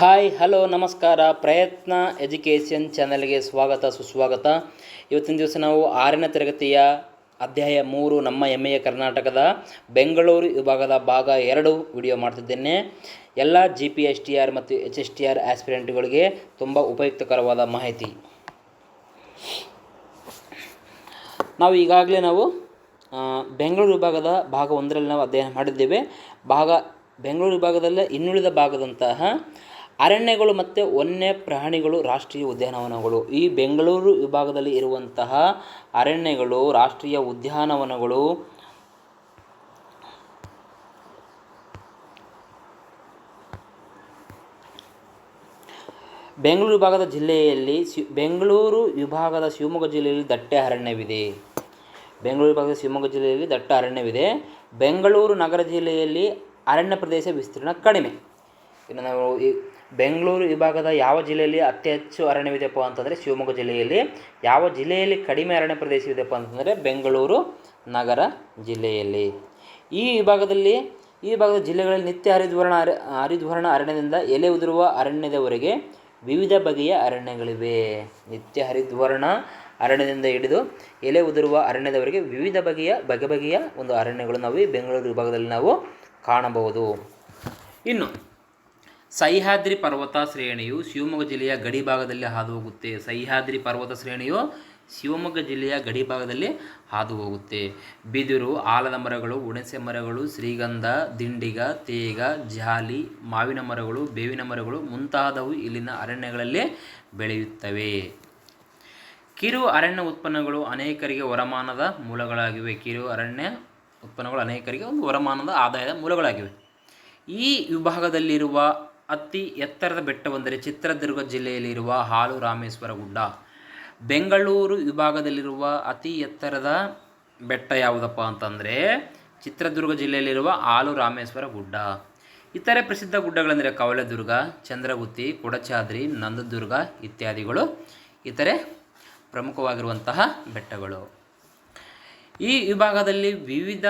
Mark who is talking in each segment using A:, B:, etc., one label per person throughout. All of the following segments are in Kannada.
A: ಹಾಯ್, ಹಲೋ, ನಮಸ್ಕಾರ. ಪ್ರಯತ್ನ ಎಜುಕೇಷನ್ ಚಾನಲ್ಗೆ ಸ್ವಾಗತ, ಸುಸ್ವಾಗತ. ಇವತ್ತಿನ ದಿವಸ ನಾವು ಆರನೇ ತರಗತಿಯ ಅಧ್ಯಾಯ ಮೂರು, ನಮ್ಮ ಹೆಮ್ಮೆಯ ಕರ್ನಾಟಕದ ಬೆಂಗಳೂರು ವಿಭಾಗದ ಭಾಗ ಎರಡು ವಿಡಿಯೋ ಮಾಡ್ತಿದ್ದೇನೆ. ಎಲ್ಲ G P S T R ಮತ್ತು ಎಚ್ ಎಸ್ ಟಿ ಆರ್ ಆಸ್ಪಿರೆಂಟ್ಗಳಿಗೆ ತುಂಬ ಉಪಯುಕ್ತಕರವಾದ ಮಾಹಿತಿ. ನಾವು ಈಗಾಗಲೇ ನಾವು ಬೆಂಗಳೂರು ವಿಭಾಗದ ಭಾಗ ಒಂದರಲ್ಲಿ ನಾವು ಅಧ್ಯಯನ ಮಾಡಿದ್ದೇವೆ. ಭಾಗ, ಬೆಂಗಳೂರು ವಿಭಾಗದಲ್ಲೇ ಇನ್ನುಳಿದ ಭಾಗದಂತಹ ಅರಣ್ಯಗಳು ಮತ್ತು ವನ್ಯ ಪ್ರಾಣಿಗಳು ರಾಷ್ಟ್ರೀಯ ಉದ್ಯಾನವನಗಳು. ಈ ಬೆಂಗಳೂರು ವಿಭಾಗದಲ್ಲಿ ಇರುವಂತಹ ಅರಣ್ಯಗಳು, ರಾಷ್ಟ್ರೀಯ ಉದ್ಯಾನವನಗಳು ಬೆಂಗಳೂರು ವಿಭಾಗದ ಜಿಲ್ಲೆಯಲ್ಲಿ ಬೆಂಗಳೂರು ವಿಭಾಗದ ಶಿವಮೊಗ್ಗ ಜಿಲ್ಲೆಯಲ್ಲಿ ದಟ್ಟ ಅರಣ್ಯವಿದೆ. ಬೆಂಗಳೂರು ವಿಭಾಗದ ಶಿವಮೊಗ್ಗ ಜಿಲ್ಲೆಯಲ್ಲಿ ದಟ್ಟ ಅರಣ್ಯವಿದೆ. ಬೆಂಗಳೂರು ನಗರ ಜಿಲ್ಲೆಯಲ್ಲಿ ಅರಣ್ಯ ಪ್ರದೇಶ ವಿಸ್ತೀರ್ಣ ಕಡಿಮೆ. ಇನ್ನು ನಾವು ಈ ಬೆಂಗಳೂರು ವಿಭಾಗದ ಯಾವ ಜಿಲ್ಲೆಯಲ್ಲಿ ಅತಿ ಹೆಚ್ಚು ಅರಣ್ಯವಿದೆಯಪ್ಪ ಅಂತಂದರೆ ಶಿವಮೊಗ್ಗ ಜಿಲ್ಲೆಯಲ್ಲಿ, ಯಾವ ಜಿಲ್ಲೆಯಲ್ಲಿ ಕಡಿಮೆ ಅರಣ್ಯ ಪ್ರದೇಶವಿದೆಯಪ್ಪ ಅಂತಂದರೆ ಬೆಂಗಳೂರು ನಗರ ಜಿಲ್ಲೆಯಲ್ಲಿ. ಈ ವಿಭಾಗದಲ್ಲಿ, ಈ ವಿಭಾಗದ ಜಿಲ್ಲೆಗಳಲ್ಲಿ ನಿತ್ಯ ಹರಿದ್ವರ್ಣ ಅರ, ಹರಿದ್ವರ್ಣ ಅರಣ್ಯದಿಂದ ಎಲೆ ಉದುರುವ ಅರಣ್ಯದವರೆಗೆ ವಿವಿಧ ಬಗೆಯ ಅರಣ್ಯಗಳಿವೆ. ನಿತ್ಯ ಹರಿದ್ವರ್ಣ ಅರಣ್ಯದಿಂದ ಹಿಡಿದು ಎಲೆ ಉದುರುವ ಅರಣ್ಯದವರೆಗೆ ವಿವಿಧ ಬಗೆಯ, ಬಗೆ ಬಗೆಯ ಒಂದು ಅರಣ್ಯಗಳು ನಾವು ಈ ಬೆಂಗಳೂರು ವಿಭಾಗದಲ್ಲಿ ನಾವು ಕಾಣಬಹುದು. ಇನ್ನು ಸಹ್ಯಾದ್ರಿ ಪರ್ವತ ಶ್ರೇಣಿಯು ಶಿವಮೊಗ್ಗ ಜಿಲ್ಲೆಯ ಗಡಿ ಭಾಗದಲ್ಲಿ ಹಾದು ಹೋಗುತ್ತೆ ಸಹ್ಯಾದ್ರಿ ಪರ್ವತ ಶ್ರೇಣಿಯು ಶಿವಮೊಗ್ಗ ಜಿಲ್ಲೆಯ ಗಡಿ ಭಾಗದಲ್ಲಿ ಹಾದು ಹೋಗುತ್ತೆ ಬಿದಿರು, ಆಲದ ಮರಗಳು, ಹುಣಸೆ ಮರಗಳು, ಶ್ರೀಗಂಧ, ದಿಂಡಿಗ, ತೇಗ, ಜಾಲಿ, ಮಾವಿನ ಮರಗಳು, ಬೇವಿನ ಮರಗಳು ಮುಂತಾದವು ಇಲ್ಲಿನ ಅರಣ್ಯಗಳಲ್ಲಿ ಬೆಳೆಯುತ್ತವೆ. ಕಿರು ಅರಣ್ಯ ಉತ್ಪನ್ನಗಳು ಅನೇಕರಿಗೆ ವರಮಾನದ ಮೂಲಗಳಾಗಿವೆ. ಕಿರು ಅರಣ್ಯ ಉತ್ಪನ್ನಗಳು ಅನೇಕರಿಗೆ ಒಂದು ವರಮಾನದ ಆದಾಯದ ಮೂಲಗಳಾಗಿವೆ. ಈ ವಿಭಾಗದಲ್ಲಿರುವ ಅತಿ ಎತ್ತರದ ಬೆಟ್ಟವೆಂದರೆ ಚಿತ್ರದುರ್ಗ ಜಿಲ್ಲೆಯಲ್ಲಿರುವ ಹಾಲು ರಾಮೇಶ್ವರ ಗುಡ್ಡ. ಬೆಂಗಳೂರು ವಿಭಾಗದಲ್ಲಿರುವ ಅತಿ ಎತ್ತರದ ಬೆಟ್ಟ ಯಾವುದಪ್ಪ ಅಂತಂದರೆ ಚಿತ್ರದುರ್ಗ ಜಿಲ್ಲೆಯಲ್ಲಿರುವ ಹಾಲು ರಾಮೇಶ್ವರ ಗುಡ್ಡ. ಇತರೆ ಪ್ರಸಿದ್ಧ ಗುಡ್ಡಗಳೆಂದರೆ ಕವಲದುರ್ಗ, ಚಂದ್ರಗುತ್ತಿ, ಕೊಡಚಾದ್ರಿ, ನಂದದುರ್ಗ ಇತ್ಯಾದಿಗಳು ಇತರೆ ಪ್ರಮುಖವಾಗಿರುವಂತಹ ಬೆಟ್ಟಗಳು. ಈ ವಿಭಾಗದಲ್ಲಿ ವಿವಿಧ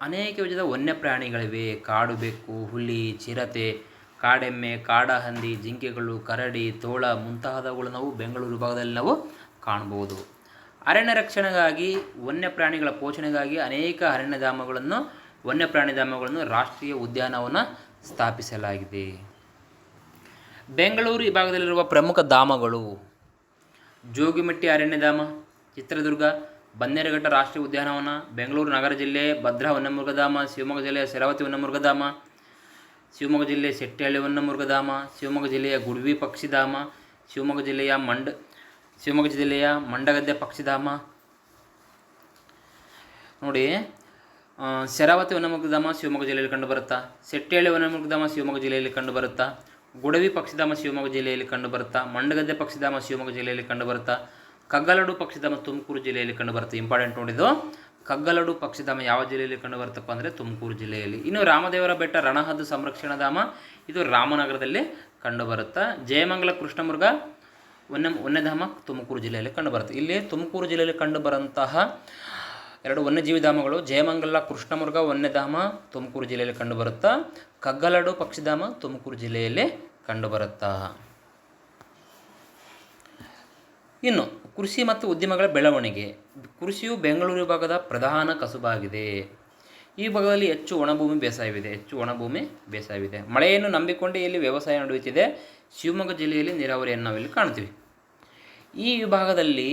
A: ಅನೇಕ ವಿಧದ ವನ್ಯಪ್ರಾಣಿಗಳಿವೆ. ಕಾಡು ಬೆಕ್ಕು, ಹುಲಿ, ಚಿರತೆ ಕಾಡೆಮ್ಮೆ, ಕಾಡಹಂದಿ, ಜಿಂಕೆಗಳು, ಕರಡಿ, ತೋಳ ಮುಂತಾದವುಗಳು ನಾವು ಬೆಂಗಳೂರು ಭಾಗದಲ್ಲಿ ನಾವು ಕಾಣಬಹುದು. ಅರಣ್ಯ ರಕ್ಷಣೆಗಾಗಿ ವನ್ಯಪ್ರಾಣಿಗಳ ಪೋಷಣೆಗಾಗಿ ಅನೇಕ ಅರಣ್ಯಧಾಮಗಳನ್ನು, ವನ್ಯಪ್ರಾಣಿಧಾಮಗಳನ್ನು ರಾಷ್ಟ್ರೀಯ ಉದ್ಯಾನವನ ಸ್ಥಾಪಿಸಲಾಗಿದೆ. ಬೆಂಗಳೂರು ವಿಭಾಗದಲ್ಲಿರುವ ಪ್ರಮುಖ ಧಾಮಗಳು ಜೋಗಿಮಟ್ಟಿ ಅರಣ್ಯಧಾಮ, ಚಿತ್ರದುರ್ಗ, ಬನ್ನೇರುಘಟ್ಟ ರಾಷ್ಟ್ರೀಯ ಉದ್ಯಾನವನ, ಬೆಂಗಳೂರು ನಗರ ಜಿಲ್ಲೆ, ಭದ್ರಾ ವನ್ಯಮೃಗಧಾಮ, ಶಿವಮೊಗ್ಗ ಜಿಲ್ಲೆಯ ಶರಾವತಿ ವನ್ಯಮೃಗಧಾಮ ಶಿವಮೊಗ್ಗ ಜಿಲ್ಲೆಯ ಶೆಟ್ಟಿಹಳ್ಳಿ ವನ್ಯಮೃಗಧಾಮ ಶಿವಮೊಗ್ಗ ಜಿಲ್ಲೆಯ ಗುಡ್ವಿ ಪಕ್ಷಿಧಾಮ, ಶಿವಮೊಗ್ಗ ಜಿಲ್ಲೆಯ ಮಂಡ, ಶಿವಮೊಗ್ಗ ಜಿಲ್ಲೆಯ ಮಂಡಗದ್ದೆ ಪಕ್ಷಿಧಾಮ. ನೋಡಿ ಶರಾವತಿ ವನ್ಯಮೃಗಧಾಮ ಶಿವಮೊಗ್ಗ ಜಿಲ್ಲೆಯಲ್ಲಿ ಕಂಡುಬರುತ್ತಾ? ಶೆಟ್ಟಿಹಳ್ಳಿ ವನ್ಯಮೃಗಧಾಮ ಶಿವಮೊಗ್ಗ ಜಿಲ್ಲೆಯಲ್ಲಿ ಕಂಡುಬರುತ್ತಾ? ಗುಡವಿ ಪಕ್ಷಿಧಾಮ ಶಿವಮೊಗ್ಗ ಜಿಲ್ಲೆಯಲ್ಲಿ ಕಂಡುಬರುತ್ತಾ? ಮಂಡಗದ್ದೆ ಪಕ್ಷಿಧಾಮ ಶಿವಮೊಗ್ಗ ಜಿಲ್ಲೆಯಲ್ಲಿ ಕಂಡುಬರುತ್ತಾ? ಕಗ್ಗಲಡು ಪಕ್ಷಿಧಾಮ ತುಮಕೂರು ಜಿಲ್ಲೆಯಲ್ಲಿ ಕಂಡುಬರುತ್ತೆ? ಇಂಪಾರ್ಟೆಂಟ್ ನೋಡಿದ್ದು ಕಗ್ಗಲಡು ಪಕ್ಷಿಧಾಮ ಯಾವ ಜಿಲ್ಲೆಯಲ್ಲಿ ಕಂಡುಬರುತ್ತಪ್ಪ ಅಂದರೆ ತುಮಕೂರು ಜಿಲ್ಲೆಯಲ್ಲಿ. ಇನ್ನು ರಾಮದೇವರ ಬೆಟ್ಟ ರಣಹದ್ದು ಸಂರಕ್ಷಣಾ ಧಾಮ ಇದು ರಾಮನಗರದಲ್ಲಿ ಕಂಡುಬರುತ್ತಾ. ಜಯಮಂಗಲ ಕೃಷ್ಣಮೃಗ ವನ್ಯ ವನ್ಯಧಾಮ ತುಮಕೂರು ಜಿಲ್ಲೆಯಲ್ಲಿ ಕಂಡುಬರುತ್ತೆ. ಇಲ್ಲಿ ತುಮಕೂರು ಜಿಲ್ಲೆಯಲ್ಲಿ ಕಂಡುಬರುವಂತಹ ಎರಡು ವನ್ಯಜೀವಿಧಾಮಗಳು, ಜಯಮಂಗಲ ಕೃಷ್ಣಮೃಗ ವನ್ಯಧಾಮ ತುಮಕೂರು ಜಿಲ್ಲೆಯಲ್ಲಿ ಕಂಡುಬರುತ್ತಾ. ಕಗ್ಗಲಡು ಪಕ್ಷಿಧಾಮ ತುಮಕೂರು ಜಿಲ್ಲೆಯಲ್ಲಿ ಕಂಡುಬರುತ್ತಾ. ಇನ್ನು ಕೃಷಿ ಮತ್ತು ಉದ್ಯಮಗಳ ಬೆಳವಣಿಗೆ. ಕೃಷಿಯು ಬೆಂಗಳೂರು ವಿಭಾಗದ ಪ್ರಧಾನ ಕಸುಬಾಗಿದೆ. ಈ ಭಾಗದಲ್ಲಿ ಹೆಚ್ಚು ಒಣಭೂಮಿ ಬೇಸಾಯವಿದೆ, ಹೆಚ್ಚು ಒಣಭೂಮಿ ಬೇಸಾಯವಿದೆ. ಮಳೆಯನ್ನು ನಂಬಿಕೊಂಡೇ ಇಲ್ಲಿ ವ್ಯವಸಾಯ ನಡೆಯುತ್ತಿದೆ. ಶಿವಮೊಗ್ಗ ಜಿಲ್ಲೆಯಲ್ಲಿ ನೀರಾವರಿಯನ್ನು ನಾವಿಲ್ಲಿ ಕಾಣ್ತೀವಿ ಈ ವಿಭಾಗದಲ್ಲಿ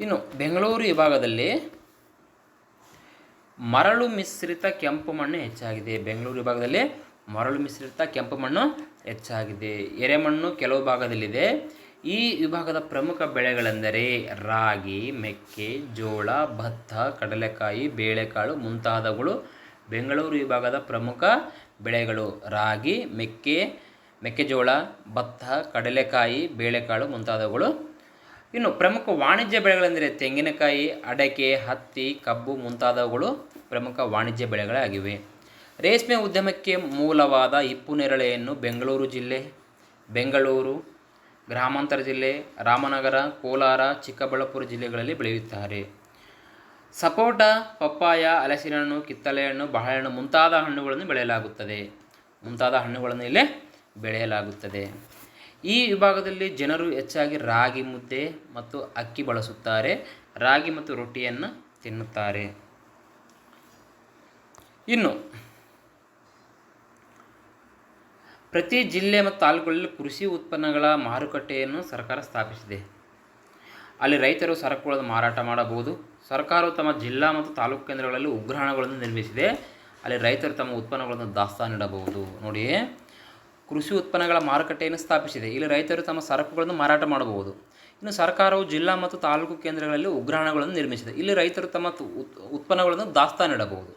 A: ಇನ್ನು ಬೆಂಗಳೂರು ವಿಭಾಗದಲ್ಲಿ ಮರಳು ಮಿಶ್ರಿತ ಕೆಂಪು ಮಣ್ಣು ಹೆಚ್ಚಾಗಿದೆ. ಬೆಂಗಳೂರು ವಿಭಾಗದಲ್ಲಿ ಮರಳು ಮಿಶ್ರಿತ ಕೆಂಪು ಮಣ್ಣು ಹೆಚ್ಚಾಗಿದೆ. ಎರೆಮಣ್ಣು ಕೆಲವು ಭಾಗದಲ್ಲಿದೆ. ಈ ವಿಭಾಗದ ಪ್ರಮುಖ ಬೆಳೆಗಳೆಂದರೆ ರಾಗಿ, ಮೆಕ್ಕೆ, ಜೋಳ, ಭತ್ತ, ಕಡಲೆಕಾಯಿ, ಬೇಳೆಕಾಳು ಮುಂತಾದವುಗಳು ಬೆಂಗಳೂರು ವಿಭಾಗದ ಪ್ರಮುಖ ಬೆಳೆಗಳು. ರಾಗಿ, ಮೆಕ್ಕೆ ಮೆಕ್ಕೆಜೋಳ ಭತ್ತ, ಕಡಲೆಕಾಯಿ, ಬೇಳೆಕಾಳು ಮುಂತಾದವುಗಳು. ಇನ್ನು ಪ್ರಮುಖ ವಾಣಿಜ್ಯ ಬೆಳೆಗಳೆಂದರೆ ತೆಂಗಿನಕಾಯಿ, ಅಡಕೆ, ಹತ್ತಿ, ಕಬ್ಬು ಮುಂತಾದವುಗಳು ಪ್ರಮುಖ ವಾಣಿಜ್ಯ ಬೆಳೆಗಳಾಗಿವೆ. ರೇಷ್ಮೆ ಉದ್ಯಮಕ್ಕೆ ಮೂಲವಾದ ಹಿಪ್ಪು ನೇರಳೆಯನ್ನು ಬೆಂಗಳೂರು ಜಿಲ್ಲೆ, ಬೆಂಗಳೂರು ಗ್ರಾಮಾಂತರ ಜಿಲ್ಲೆ, ರಾಮನಗರ, ಕೋಲಾರ, ಚಿಕ್ಕಬಳ್ಳಾಪುರ ಜಿಲ್ಲೆಗಳಲ್ಲಿ ಬೆಳೆಯುತ್ತಾರೆ. ಸಪೋಟ, ಪಪ್ಪಾಯ ಹಲಸಿನ ಹಣ್ಣು ಕಿತ್ತಲೆ ಹಣ್ಣು ಬಾಳೆಹಣ್ಣು ಮುಂತಾದ ಹಣ್ಣುಗಳನ್ನು ಬೆಳೆಯಲಾಗುತ್ತದೆ. ಮುಂತಾದ ಹಣ್ಣುಗಳನ್ನು ಇಲ್ಲಿ ಬೆಳೆಯಲಾಗುತ್ತದೆ. ಈ ವಿಭಾಗದಲ್ಲಿ ಜನರು ಹೆಚ್ಚಾಗಿ ರಾಗಿ ಮುದ್ದೆ ಮತ್ತು ಅಕ್ಕಿ ಬಳಸುತ್ತಾರೆ. ರಾಗಿ ಮತ್ತು ರೊಟ್ಟಿಯನ್ನು ತಿನ್ನುತ್ತಾರೆ. ಇನ್ನು ಪ್ರತಿ ಜಿಲ್ಲೆ ಮತ್ತು ತಾಲೂಕುಗಳಲ್ಲಿ ಕೃಷಿ ಉತ್ಪನ್ನಗಳ ಮಾರುಕಟ್ಟೆಯನ್ನು ಸರ್ಕಾರ ಸ್ಥಾಪಿಸಿದೆ. ಅಲ್ಲಿ ರೈತರು ಸರಕುಗಳನ್ನು ಮಾರಾಟ ಮಾಡಬಹುದು. ಸರ್ಕಾರವು ತಮ್ಮ ಜಿಲ್ಲಾ ಮತ್ತು ತಾಲೂಕು ಕೇಂದ್ರಗಳಲ್ಲಿ ಉಗ್ರಾಣಗಳನ್ನು ನಿರ್ಮಿಸಿದೆ. ಅಲ್ಲಿ ರೈತರು ತಮ್ಮ ಉತ್ಪನ್ನಗಳನ್ನು ದಾಸ್ತಾನಿಡಬಹುದು ನೋಡಿ ಕೃಷಿ ಉತ್ಪನ್ನಗಳ ಮಾರುಕಟ್ಟೆಯನ್ನು ಸ್ಥಾಪಿಸಿದೆ. ಇಲ್ಲಿ ರೈತರು ತಮ್ಮ ಸರಕುಗಳನ್ನು ಮಾರಾಟ ಮಾಡಬಹುದು. ಇನ್ನು ಸರ್ಕಾರವು ಜಿಲ್ಲಾ ಮತ್ತು ತಾಲೂಕು ಕೇಂದ್ರಗಳಲ್ಲಿ ಉಗ್ರಾಣಗಳನ್ನು ನಿರ್ಮಿಸಿದೆ. ಇಲ್ಲಿ ರೈತರು ತಮ್ಮ ಉತ್ಪನ್ನಗಳನ್ನು ದಾಸ್ತಾನಿಡಬಹುದು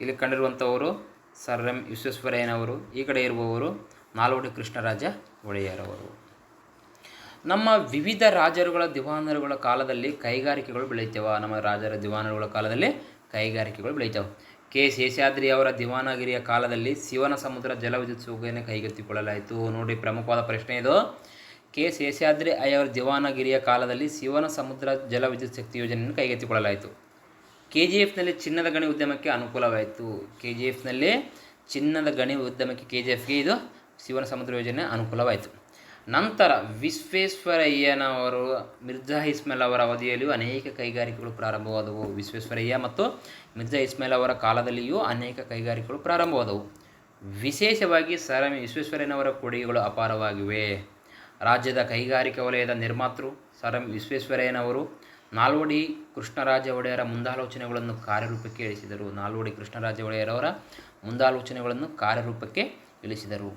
A: ಇಲ್ಲಿ ಕಂಡಿರುವಂಥವರು ಸರ್ ಎಂ ವಿಶ್ವೇಶ್ವರಯ್ಯನವರು, ಈ ಕಡೆ ಇರುವವರು ನಾಲ್ವಡಿ ಕೃಷ್ಣರಾಜ ಒಡೆಯರವರು. ನಮ್ಮ ವಿವಿಧ ರಾಜರುಗಳ ದಿವಾನರುಗಳ ಕಾಲದಲ್ಲಿ ಕೈಗಾರಿಕೆಗಳು ಬೆಳೀತವ ನಮ್ಮ ರಾಜರ ದಿವಾನರುಗಳ ಕಾಲದಲ್ಲಿ ಕೈಗಾರಿಕೆಗಳು ಬೆಳೀತಾವೆ ಕೆ ಶೇಷಾದ್ರಿ ಅವರ ದಿವಾನಗಿರಿಯ ಕಾಲದಲ್ಲಿ ಶಿವನ ಸಮುದ್ರ ಜಲವಿದ್ಯುತ್ ಯೋಜನೆ ಕೈಗೆತ್ತಿಕೊಳ್ಳಲಾಯಿತು. ನೋಡಿ, ಪ್ರಮುಖವಾದ ಪ್ರಶ್ನೆ ಇದು. ಕೆ ಶೇಷಾದ್ರಿ ಅಯ್ಯವರ ದಿವಾನಗಿರಿಯ ಕಾಲದಲ್ಲಿ ಶಿವನ ಸಮುದ್ರ ಜಲವಿದ್ಯುತ್ ಶಕ್ತಿ ಯೋಜನೆಯನ್ನು ಕೈಗೆತ್ತಿಕೊಳ್ಳಲಾಯಿತು. ಕೆ ಜಿ ಎಫ್ನಲ್ಲಿ ಚಿನ್ನದ ಗಣಿ ಉದ್ಯಮಕ್ಕೆ ಅನುಕೂಲವಾಯಿತು. ಕೆ ಜಿ ಎಫ್ನಲ್ಲಿ ಚಿನ್ನದ ಗಣಿ ಉದ್ಯಮಕ್ಕೆ ಕೆ ಜಿ ಎಫ್ಗೆ ಇದು ಶಿವನ ಸಮುದ್ರ ಯೋಜನೆ ಅನುಕೂಲವಾಯಿತು. ನಂತರ ವಿಶ್ವೇಶ್ವರಯ್ಯನವರು, ಮಿರ್ಜಾ ಇಸ್ಮೇಲ್ ಅವರ ಅವಧಿಯಲ್ಲಿಯೂ ಅನೇಕ ಕೈಗಾರಿಕೆಗಳು ಪ್ರಾರಂಭವಾದವು. ವಿಶ್ವೇಶ್ವರಯ್ಯ ಮತ್ತು ಮಿರ್ಜಾ ಇಸ್ಮೇಲ್ ಅವರ ಕಾಲದಲ್ಲಿಯೂ ಅನೇಕ ಕೈಗಾರಿಕೆಗಳು ಪ್ರಾರಂಭವಾದವು. ವಿಶೇಷವಾಗಿ ಸರ್ ಎಂ ವಿಶ್ವೇಶ್ವರಯ್ಯನವರ ಕೊಡುಗೆಗಳು ಅಪಾರವಾಗಿವೆ. ರಾಜ್ಯದ ಕೈಗಾರಿಕಾ ವಲಯದ ನಿರ್ಮಾತೃ ಸರ್ ಎಂ ವಿಶ್ವೇಶ್ವರಯ್ಯನವರು ನಾಲ್ವಡಿ ಕೃಷ್ಣರಾಜ ಒಡೆಯರ ಮುಂದಾಲೋಚನೆಗಳನ್ನು ಕಾರ್ಯರೂಪಕ್ಕೆ ಇಳಿಸಿದರು. ನಾಲ್ವಡಿ ಕೃಷ್ಣರಾಜ ಒಡೆಯರವರ ಮುಂದಾಲೋಚನೆಗಳನ್ನು ಕಾರ್ಯರೂಪಕ್ಕೆ ಇಳಿಸಿದರು.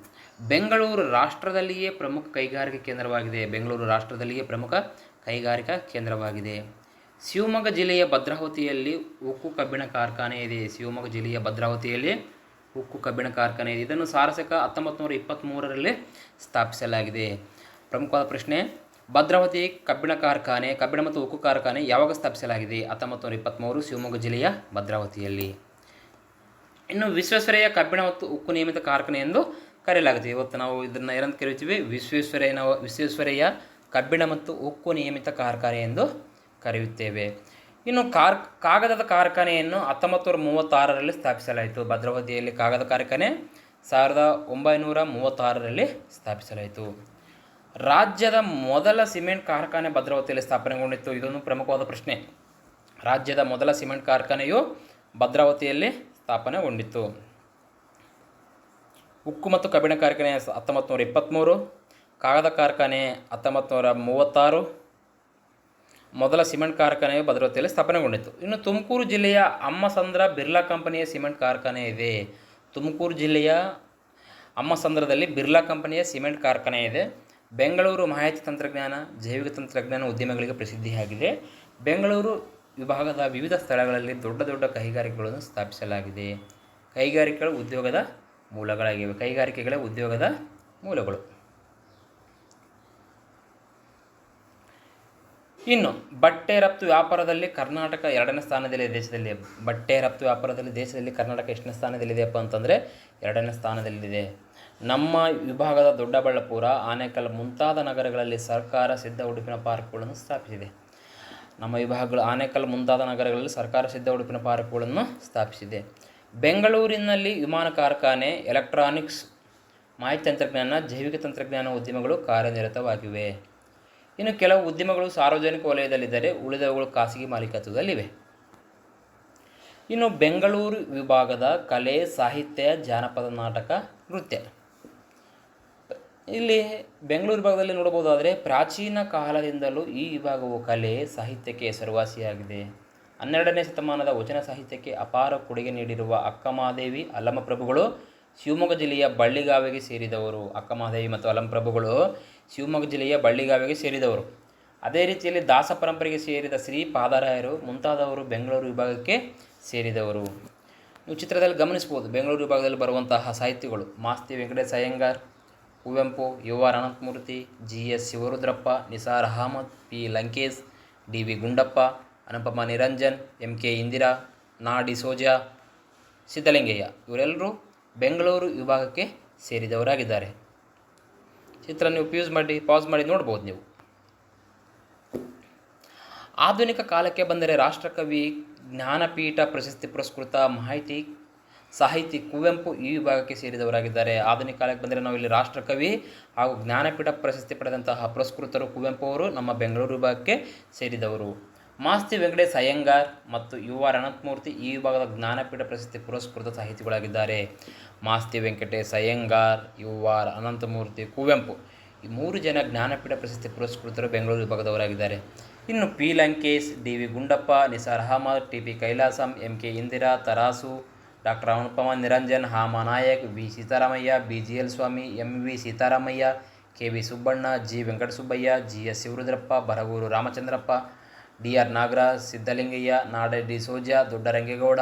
A: ಬೆಂಗಳೂರು ರಾಷ್ಟ್ರದಲ್ಲಿಯೇ ಪ್ರಮುಖ ಕೈಗಾರಿಕಾ ಕೇಂದ್ರವಾಗಿದೆ. ಬೆಂಗಳೂರು ರಾಷ್ಟ್ರದಲ್ಲಿಯೇ ಪ್ರಮುಖ ಕೈಗಾರಿಕಾ ಕೇಂದ್ರವಾಗಿದೆ. ಶಿವಮೊಗ್ಗ ಜಿಲ್ಲೆಯ ಭದ್ರಾವತಿಯಲ್ಲಿ ಉಕ್ಕು ಕಬ್ಬಿಣ ಕಾರ್ಖಾನೆ ಇದೆ. ಶಿವಮೊಗ್ಗ ಜಿಲ್ಲೆಯ ಭದ್ರಾವತಿಯಲ್ಲಿ ಉಕ್ಕು ಕಬ್ಬಿಣ ಕಾರ್ಖಾನೆ ಇದೆ. ಇದನ್ನು ಸಾರಸಕ ಹತ್ತೊಂಬತ್ತು ನೂರ ಇಪ್ಪತ್ತ್ಮೂರರಲ್ಲಿ ಸ್ಥಾಪಿಸಲಾಗಿದೆ. ಪ್ರಮುಖವಾದ ಪ್ರಶ್ನೆ ಭದ್ರಾವತಿ ಕಬ್ಬಿಣ ಕಾರ್ಖಾನೆ, ಕಬ್ಬಿಣ ಮತ್ತು ಉಕ್ಕು ಕಾರ್ಖಾನೆ ಯಾವಾಗ ಸ್ಥಾಪಿಸಲಾಗಿದೆ? ಹತ್ತೊಂಬತ್ತು ನೂರ ಇಪ್ಪತ್ತ್ಮೂರು ಶಿವಮೊಗ್ಗ ಜಿಲ್ಲೆಯ ಭದ್ರಾವತಿಯಲ್ಲಿ. ಇನ್ನು ವಿಶ್ವೇಶ್ವರಯ್ಯ ಕಬ್ಬಿಣ ಮತ್ತು ಉಕ್ಕು ನಿಯಮಿತ ಕಾರ್ಖಾನೆ ಎಂದು ಕರೆಯಲಾಗುತ್ತೆ ಇವತ್ತು ನಾವು ಇದನ್ನು ಏನಂತ ಕರೀತೀವಿ ವಿಶ್ವೇಶ್ವರಯ್ಯ ನಾವು ವಿಶ್ವೇಶ್ವರಯ್ಯ ಕಬ್ಬಿಣ ಮತ್ತು ಉಕ್ಕು ನಿಯಮಿತ ಕಾರ್ಖಾನೆ ಎಂದು ಕರೆಯುತ್ತೇವೆ. ಇನ್ನು ಕಾರ್, ಕಾಗದದ ಕಾರ್ಖಾನೆಯನ್ನು ಹತ್ತೊಂಬತ್ತು ನೂರ ಮೂವತ್ತಾರರಲ್ಲಿ ಸ್ಥಾಪಿಸಲಾಯಿತು. ಭದ್ರಾವತಿಯಲ್ಲಿ ಕಾಗದ ಕಾರ್ಖಾನೆ ಸಾವಿರದ ಒಂಬೈನೂರ ಮೂವತ್ತಾರರಲ್ಲಿ ಸ್ಥಾಪಿಸಲಾಯಿತು. ರಾಜ್ಯದ ಮೊದಲ ಸಿಮೆಂಟ್ ಕಾರ್ಖಾನೆ ಭದ್ರಾವತಿಯಲ್ಲಿ ಸ್ಥಾಪನೆಗೊಂಡಿತ್ತು. ಇದೊಂದು ಪ್ರಮುಖವಾದ ಪ್ರಶ್ನೆ. ರಾಜ್ಯದ ಮೊದಲ ಸಿಮೆಂಟ್ ಕಾರ್ಖಾನೆಯು ಭದ್ರಾವತಿಯಲ್ಲಿ ಸ್ಥಾಪನೆಗೊಂಡಿತ್ತು. ಉಕ್ಕು ಮತ್ತು ಕಬ್ಬಿಣ ಕಾರ್ಖಾನೆ ಹತ್ತೊಂಬತ್ತು ಇಪ್ಪತ್ತ್ಮೂರು ಕಾಗದ ಕಾರ್ಖಾನೆ ಹತ್ತೊಂಬತ್ತು ಮೂವತ್ತಾರು, ಮೊದಲ ಸಿಮೆಂಟ್ ಕಾರ್ಖಾನೆಯು ಭದ್ರಾವತಿಯಲ್ಲಿ ಸ್ಥಾಪನೆಗೊಂಡಿತ್ತು. ಇನ್ನು ತುಮಕೂರು ಜಿಲ್ಲೆಯ ಅಮ್ಮಸಂದ್ರ ಬಿರ್ಲಾ ಕಂಪನಿಯ ಸಿಮೆಂಟ್ ಕಾರ್ಖಾನೆ ಇದೆ. ತುಮಕೂರು ಜಿಲ್ಲೆಯ ಅಮ್ಮಸಂದ್ರದಲ್ಲಿ ಬಿರ್ಲಾ ಕಂಪನಿಯ ಸಿಮೆಂಟ್ ಕಾರ್ಖಾನೆ ಇದೆ. ಬೆಂಗಳೂರು ಮಾಹಿತಿ ತಂತ್ರಜ್ಞಾನ, ಜೈವಿಕ ತಂತ್ರಜ್ಞಾನ ಉದ್ಯಮಗಳಿಗೆ ಪ್ರಸಿದ್ಧಿಯಾಗಿದೆ. ಬೆಂಗಳೂರು ವಿಭಾಗದ ವಿವಿಧ ಸ್ಥಳಗಳಲ್ಲಿ ದೊಡ್ಡ ದೊಡ್ಡ ಕೈಗಾರಿಕೆಗಳನ್ನು ಸ್ಥಾಪಿಸಲಾಗಿದೆ. ಕೈಗಾರಿಕೆಗಳು ಉದ್ಯೋಗದ ಮೂಲಗಳಾಗಿವೆ. ಕೈಗಾರಿಕೆಗಳ ಉದ್ಯೋಗದ ಮೂಲಗಳು. ಇನ್ನು ಬಟ್ಟೆ ರಫ್ತು ವ್ಯಾಪಾರದಲ್ಲಿ ಕರ್ನಾಟಕ ಎರಡನೇ ಸ್ಥಾನದಲ್ಲಿದೆ ದೇಶದಲ್ಲಿ. ಬಟ್ಟೆ ರಫ್ತು ವ್ಯಾಪಾರದಲ್ಲಿ ದೇಶದಲ್ಲಿ ಕರ್ನಾಟಕ ಎಷ್ಟನೇ ಸ್ಥಾನದಲ್ಲಿದೆಯಪ್ಪ ಅಂತಂದರೆ ಎರಡನೇ ಸ್ಥಾನದಲ್ಲಿದೆ. ನಮ್ಮ ವಿಭಾಗದ ದೊಡ್ಡಬಳ್ಳಾಪುರ, ಆನೇಕಲ್ ಮುಂತಾದ ನಗರಗಳಲ್ಲಿ ಸರ್ಕಾರ ಸಿದ್ಧ ಉಡುಪಿನ ಪಾರ್ಕ್ಗಳನ್ನು ಸ್ಥಾಪಿಸಿದೆ. ನಮ್ಮ ವಿಭಾಗಗಳು ಆನೇಕಲ್ ಮುಂತಾದ ನಗರಗಳಲ್ಲಿ ಸರ್ಕಾರ ಸಿದ್ಧ ಉಡುಪಿನ ಪಾರ್ಕ್ಗಳನ್ನು ಸ್ಥಾಪಿಸಿದೆ. ಬೆಂಗಳೂರಿನಲ್ಲಿ ವಿಮಾನ ಕಾರ್ಖಾನೆ, ಎಲೆಕ್ಟ್ರಾನಿಕ್ಸ್ ಮಾಹಿತಿ ತಂತ್ರಜ್ಞಾನ, ಜೈವಿಕ ತಂತ್ರಜ್ಞಾನ ಉದ್ಯಮಗಳು ಕಾರ್ಯನಿರತವಾಗಿವೆ. ಇನ್ನು ಕೆಲವು ಉದ್ಯಮಗಳು ಸಾರ್ವಜನಿಕ ವಲಯದಲ್ಲಿದ್ದರೆ ಉಳಿದವುಗಳು ಖಾಸಗಿ ಮಾಲೀಕತ್ವದಲ್ಲಿವೆ. ಇನ್ನು ಬೆಂಗಳೂರು ವಿಭಾಗದ ಕಲೆ, ಸಾಹಿತ್ಯ, ಜಾನಪದ ನಾಟಕ, ನೃತ್ಯ. ಇಲ್ಲಿ ಬೆಂಗಳೂರು ಭಾಗದಲ್ಲಿ ನೋಡಬಹುದಾದರೆ ಪ್ರಾಚೀನ ಕಾಲದಿಂದಲೂ ಈ ವಿಭಾಗವು ಕಲೆ, ಸಾಹಿತ್ಯಕ್ಕೆ ಹೆಸರುವಾಸಿಯಾಗಿದೆ. ಹನ್ನೆರಡನೇ ಶತಮಾನದ ವಚನ ಸಾಹಿತ್ಯಕ್ಕೆ ಅಪಾರ ಕೊಡುಗೆ ನೀಡಿರುವ ಅಕ್ಕಮಹಾದೇವಿ ಅಲ್ಲಮಪ್ರಭುಗಳು, ಶಿವಮೊಗ್ಗ ಜಿಲ್ಲೆಯ ಬಳ್ಳಿಗಾವಿಗೆ ಸೇರಿದವರು. ಅಕ್ಕಮಹಾದೇವಿ ಮತ್ತು ಅಲ್ಲಮಪ್ರಭುಗಳು ಶಿವಮೊಗ್ಗ ಜಿಲ್ಲೆಯ ಬಳ್ಳಿಗಾವಿಗೆ ಸೇರಿದವರು. ಅದೇ ರೀತಿಯಲ್ಲಿ ದಾಸ ಪರಂಪರೆಗೆ ಸೇರಿದ ಶ್ರೀ ಪಾದರಾಯರು ಮುಂತಾದವರು ಬೆಂಗಳೂರು ವಿಭಾಗಕ್ಕೆ ಸೇರಿದವರು. ನೀವು ಚಿತ್ರದಲ್ಲಿ ಗಮನಿಸ್ಬೋದು ಬೆಂಗಳೂರು ವಿಭಾಗದಲ್ಲಿ ಬರುವಂತಹ ಸಾಹಿತಿಗಳು Masti Venkatesha Iyengar Kuvempu U R Ananthamurthy G S Shivarudrappa, Nisar Ahmed, P Lankesh, D V Gundappa, Anupama Niranjan, M K Indira Na D'Souza Siddalingaiah ಇವರೆಲ್ಲರೂ ಬೆಂಗಳೂರು ವಿಭಾಗಕ್ಕೆ ಸೇರಿದವರಾಗಿದ್ದಾರೆ. ಚಿತ್ರ ನೀವು ಪ್ಯೂಸ್ ಮಾಡಿ ಪಾಸ್ ಮಾಡಿ ನೋಡ್ಬೋದು ನೀವು. ಆಧುನಿಕ ಕಾಲಕ್ಕೆ ಬಂದರೆ ರಾಷ್ಟ್ರಕವಿ, ಜ್ಞಾನಪೀಠ ಪ್ರಶಸ್ತಿ ಪುರಸ್ಕೃತ ಮಾಹಿತಿ ಸಾಹಿತಿ ಕುವೆಂಪು ಈ ವಿಭಾಗಕ್ಕೆ ಸೇರಿದವರಾಗಿದ್ದಾರೆ. ಆಧುನಿಕ ಕಾಲಕ್ಕೆ ಬಂದರೆ ನಾವು ಇಲ್ಲಿ ರಾಷ್ಟ್ರಕವಿ ಹಾಗೂ ಜ್ಞಾನಪೀಠ ಪ್ರಶಸ್ತಿ ಪಡೆದಂತಹ ಪುರಸ್ಕೃತರು ಕುವೆಂಪು ಅವರು ನಮ್ಮ ಬೆಂಗಳೂರು ವಿಭಾಗಕ್ಕೆ ಸೇರಿದವರು. ಮಾಸ್ತಿ ವೆಂಕಟೇಶ್ ಅಯ್ಯಂಗಾರ್ ಮತ್ತು ಯು ಆರ್ ಅನಂತಮೂರ್ತಿ ಈ ವಿಭಾಗದ ಜ್ಞಾನಪೀಠ ಪ್ರಶಸ್ತಿ ಪುರಸ್ಕೃತ ಸಾಹಿತಿಗಳಾಗಿದ್ದಾರೆ. ಮಾಸ್ತಿ ವೆಂಕಟೇಶ್ ಅಯ್ಯಂಗಾರ್ ಯು ಆರ್ ಅನಂತಮೂರ್ತಿ ಕುವೆಂಪು ಈ ಮೂರು ಜನ ಜ್ಞಾನಪೀಠ ಪ್ರಶಸ್ತಿ ಪುರಸ್ಕೃತರು ಬೆಂಗಳೂರು ವಿಭಾಗದವರಾಗಿದ್ದಾರೆ. ಇನ್ನು P Lankesh, D V Gundappa, Nisar Ahmed, T P Kailasam, M K Indira, Tarasu doctor Anupama Niranjan Hamanayak V Sitaramaiah, B G L Swamy, M V Sitaramaiah, K V Subbanna, G Venkatasubbaiah, G S Shivarudrappa, Baraguru Ramachandrappa, D R Nagaraj, Siddalingaiah, ನಾಡೆ D'Souza, Doddarangegowda,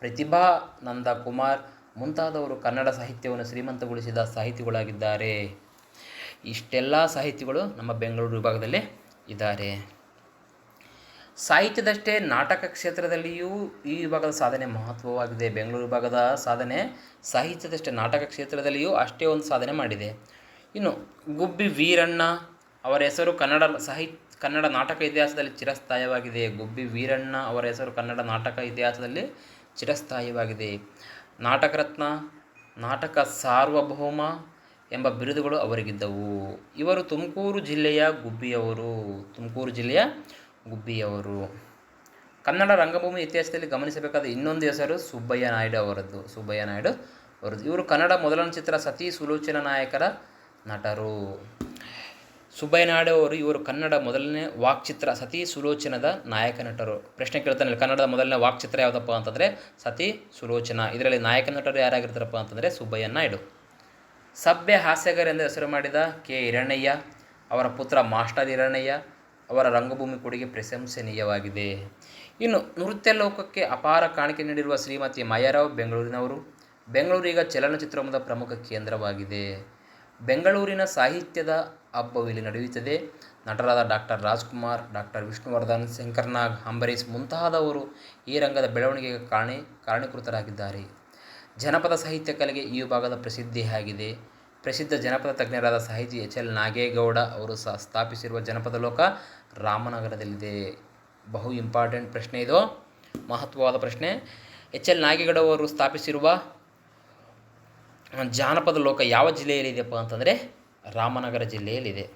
A: ಪ್ರತಿಭಾ ನಂದಕುಮಾರ್ ಮುಂತಾದವರು ಕನ್ನಡ ಸಾಹಿತ್ಯವನ್ನು ಶ್ರೀಮಂತಗೊಳಿಸಿದ ಸಾಹಿತಿಗಳಾಗಿದ್ದಾರೆ. ಇಷ್ಟೆಲ್ಲ ಸಾಹಿತಿಗಳು ನಮ್ಮ ಬೆಂಗಳೂರು ವಿಭಾಗದಲ್ಲಿ ಇದ್ದಾರೆ. ಸಾಹಿತ್ಯದಷ್ಟೇ ನಾಟಕ ಕ್ಷೇತ್ರದಲ್ಲಿಯೂ ಈ ವಿಭಾಗದ ಸಾಧನೆ ಮಹತ್ವವಾಗಿದೆ. ಬೆಂಗಳೂರು ವಿಭಾಗದ ಸಾಧನೆ ಸಾಹಿತ್ಯದಷ್ಟೇ ನಾಟಕ ಕ್ಷೇತ್ರದಲ್ಲಿಯೂ ಅಷ್ಟೇ ಒಂದು ಸಾಧನೆ ಮಾಡಿದೆ. ಇನ್ನು ಗುಬ್ಬಿ ವೀರಣ್ಣ ಅವರ ಹೆಸರು ಕನ್ನಡ ಸಾಹಿತ್ಯ ಕನ್ನಡ ನಾಟಕ ಇತಿಹಾಸದಲ್ಲಿ ಚಿರಸ್ಥಾಯವಾಗಿದೆ. ಗುಬ್ಬಿ ವೀರಣ್ಣ ಅವರ ಹೆಸರು ಕನ್ನಡ ನಾಟಕ ಇತಿಹಾಸದಲ್ಲಿ ಚಿರಸ್ಥಾಯವಾಗಿದೆ. ನಾಟಕ ರತ್ನ ನಾಟಕ ಸಾರ್ವಭೌಮ ಎಂಬ ಬಿರುದುಗಳು ಅವರಿಗಿದ್ದವು. ಇವರು ತುಮಕೂರು ಜಿಲ್ಲೆಯ ಗುಬ್ಬಿಯವರು. ತುಮಕೂರು ಜಿಲ್ಲೆಯ ಗುಬ್ಬಿಯವರು. ಕನ್ನಡ ರಂಗಭೂಮಿ ಇತಿಹಾಸದಲ್ಲಿ ಗಮನಿಸಬೇಕಾದ ಇನ್ನೊಂದು ಹೆಸರು ಸುಬ್ಬಯ್ಯ ನಾಯ್ಡು ಅವರದ್ದು. ಸುಬ್ಬಯ್ಯ ನಾಯ್ಡು ಅವರದ್ದು. ಇವರು ಕನ್ನಡ ಮೊದಲನೇ ಚಿತ್ರ ಸತಿ ಸುಲೋಚನ ನಾಯಕರ ನಟರು. ಸುಬ್ಬಯ್ಯ ನಾಯ್ಡು ಅವರು ಇವರು ಕನ್ನಡ ಮೊದಲನೇ ವಾಕ್ಚಿತ್ರ ಸತಿ ಸುಲೋಚನದ ನಾಯಕ ನಟರು. ಪ್ರಶ್ನೆ ಕೇಳ್ತಾನೆ ಕನ್ನಡದ ಮೊದಲನೇ ವಾಕ್ಚಿತ್ರ ಯಾವುದಪ್ಪ ಅಂತಂದರೆ ಸತಿ ಸುಲೋಚನ. ಇದರಲ್ಲಿ ನಾಯಕ ನಟರು ಯಾರಾಗಿರ್ತಾರಪ್ಪ ಅಂತಂದರೆ ಸುಬ್ಬಯ್ಯ ನಾಯ್ಡು. ಸಭ್ಯ ಹಾಸ್ಯಗಾರೆಂದು ಹೆಸರು ಮಾಡಿದ ಕೆ ಹಿರಣ್ಣಯ್ಯ. ಅವರ ಪುತ್ರ ಮಾಸ್ಟರ್ ಹಿರಣ್ಣಯ್ಯ. ಅವರ ರಂಗಭೂಮಿ ಕೊಡುಗೆ ಪ್ರಶಂಸನೀಯವಾಗಿದೆ. ಇನ್ನು ನೃತ್ಯ ಲೋಕಕ್ಕೆ ಅಪಾರ ಕಾಣಿಕೆ ನೀಡಿರುವ ಶ್ರೀಮತಿ ಮಾಯಾರಾವ್ ಬೆಂಗಳೂರಿನವರು, ಬೆಂಗಳೂರು ಈಗ ಚಲನಚಿತ್ರೋದ್ಯಮದ ಪ್ರಮುಖ ಕೇಂದ್ರವಾಗಿದೆ. ಬೆಂಗಳೂರಿನ ಸಾಹಿತ್ಯದ ಹಬ್ಬವಿಲ್ಲಿ ನಡೆಯುತ್ತದೆ. ನಟರಾದ ಡಾಕ್ಟರ್ ರಾಜ್ಕುಮಾರ್ ಡಾಕ್ಟರ್ ವಿಷ್ಣುವರ್ಧನ್ ಶಂಕರ್ನಾಗ್ ಅಂಬರೀಷ್ ಮುಂತಾದವರು ಈ ರಂಗದ ಬೆಳವಣಿಗೆಗೆ ಕಾರಣ, ಕಾರಣೀಕೃತರಾಗಿದ್ದಾರೆ. ಜನಪದ ಸಾಹಿತ್ಯ ಕಲೆಗೆ ಈ ವಿಭಾಗದ ಪ್ರಸಿದ್ಧಿಯಾಗಿದೆ ಪ್ರಸಿದ್ಧ ಜನಪದ ತಜ್ಞರಾದ ಸಾಹಿತಿ ಎಚ್ ಎಲ್ ನಾಗೇಗೌಡ ಅವರು ಸ್ಥಾಪಿಸಿರುವ ಜನಪದ ಲೋಕ ರಾಮನಗರದಲ್ಲಿದೆ. ಬಹು ಇಂಪಾರ್ಟೆಂಟ್ ಪ್ರಶ್ನೆ ಇದು. ಮಹತ್ವವಾದ ಪ್ರಶ್ನೆ. ಎಚ್ ಎಲ್ ನಾಗೇಗೌಡ ಅವರು ಸ್ಥಾಪಿಸಿರುವ ಜಾನಪದ ಲೋಕ ಯಾವ ಜಿಲ್ಲೆಯಲ್ಲಿದೆಯಪ್ಪ ಅಂತಂದರೆ ರಾಮನಗರ ಜಿಲ್ಲೆಯಲ್ಲಿದೆ.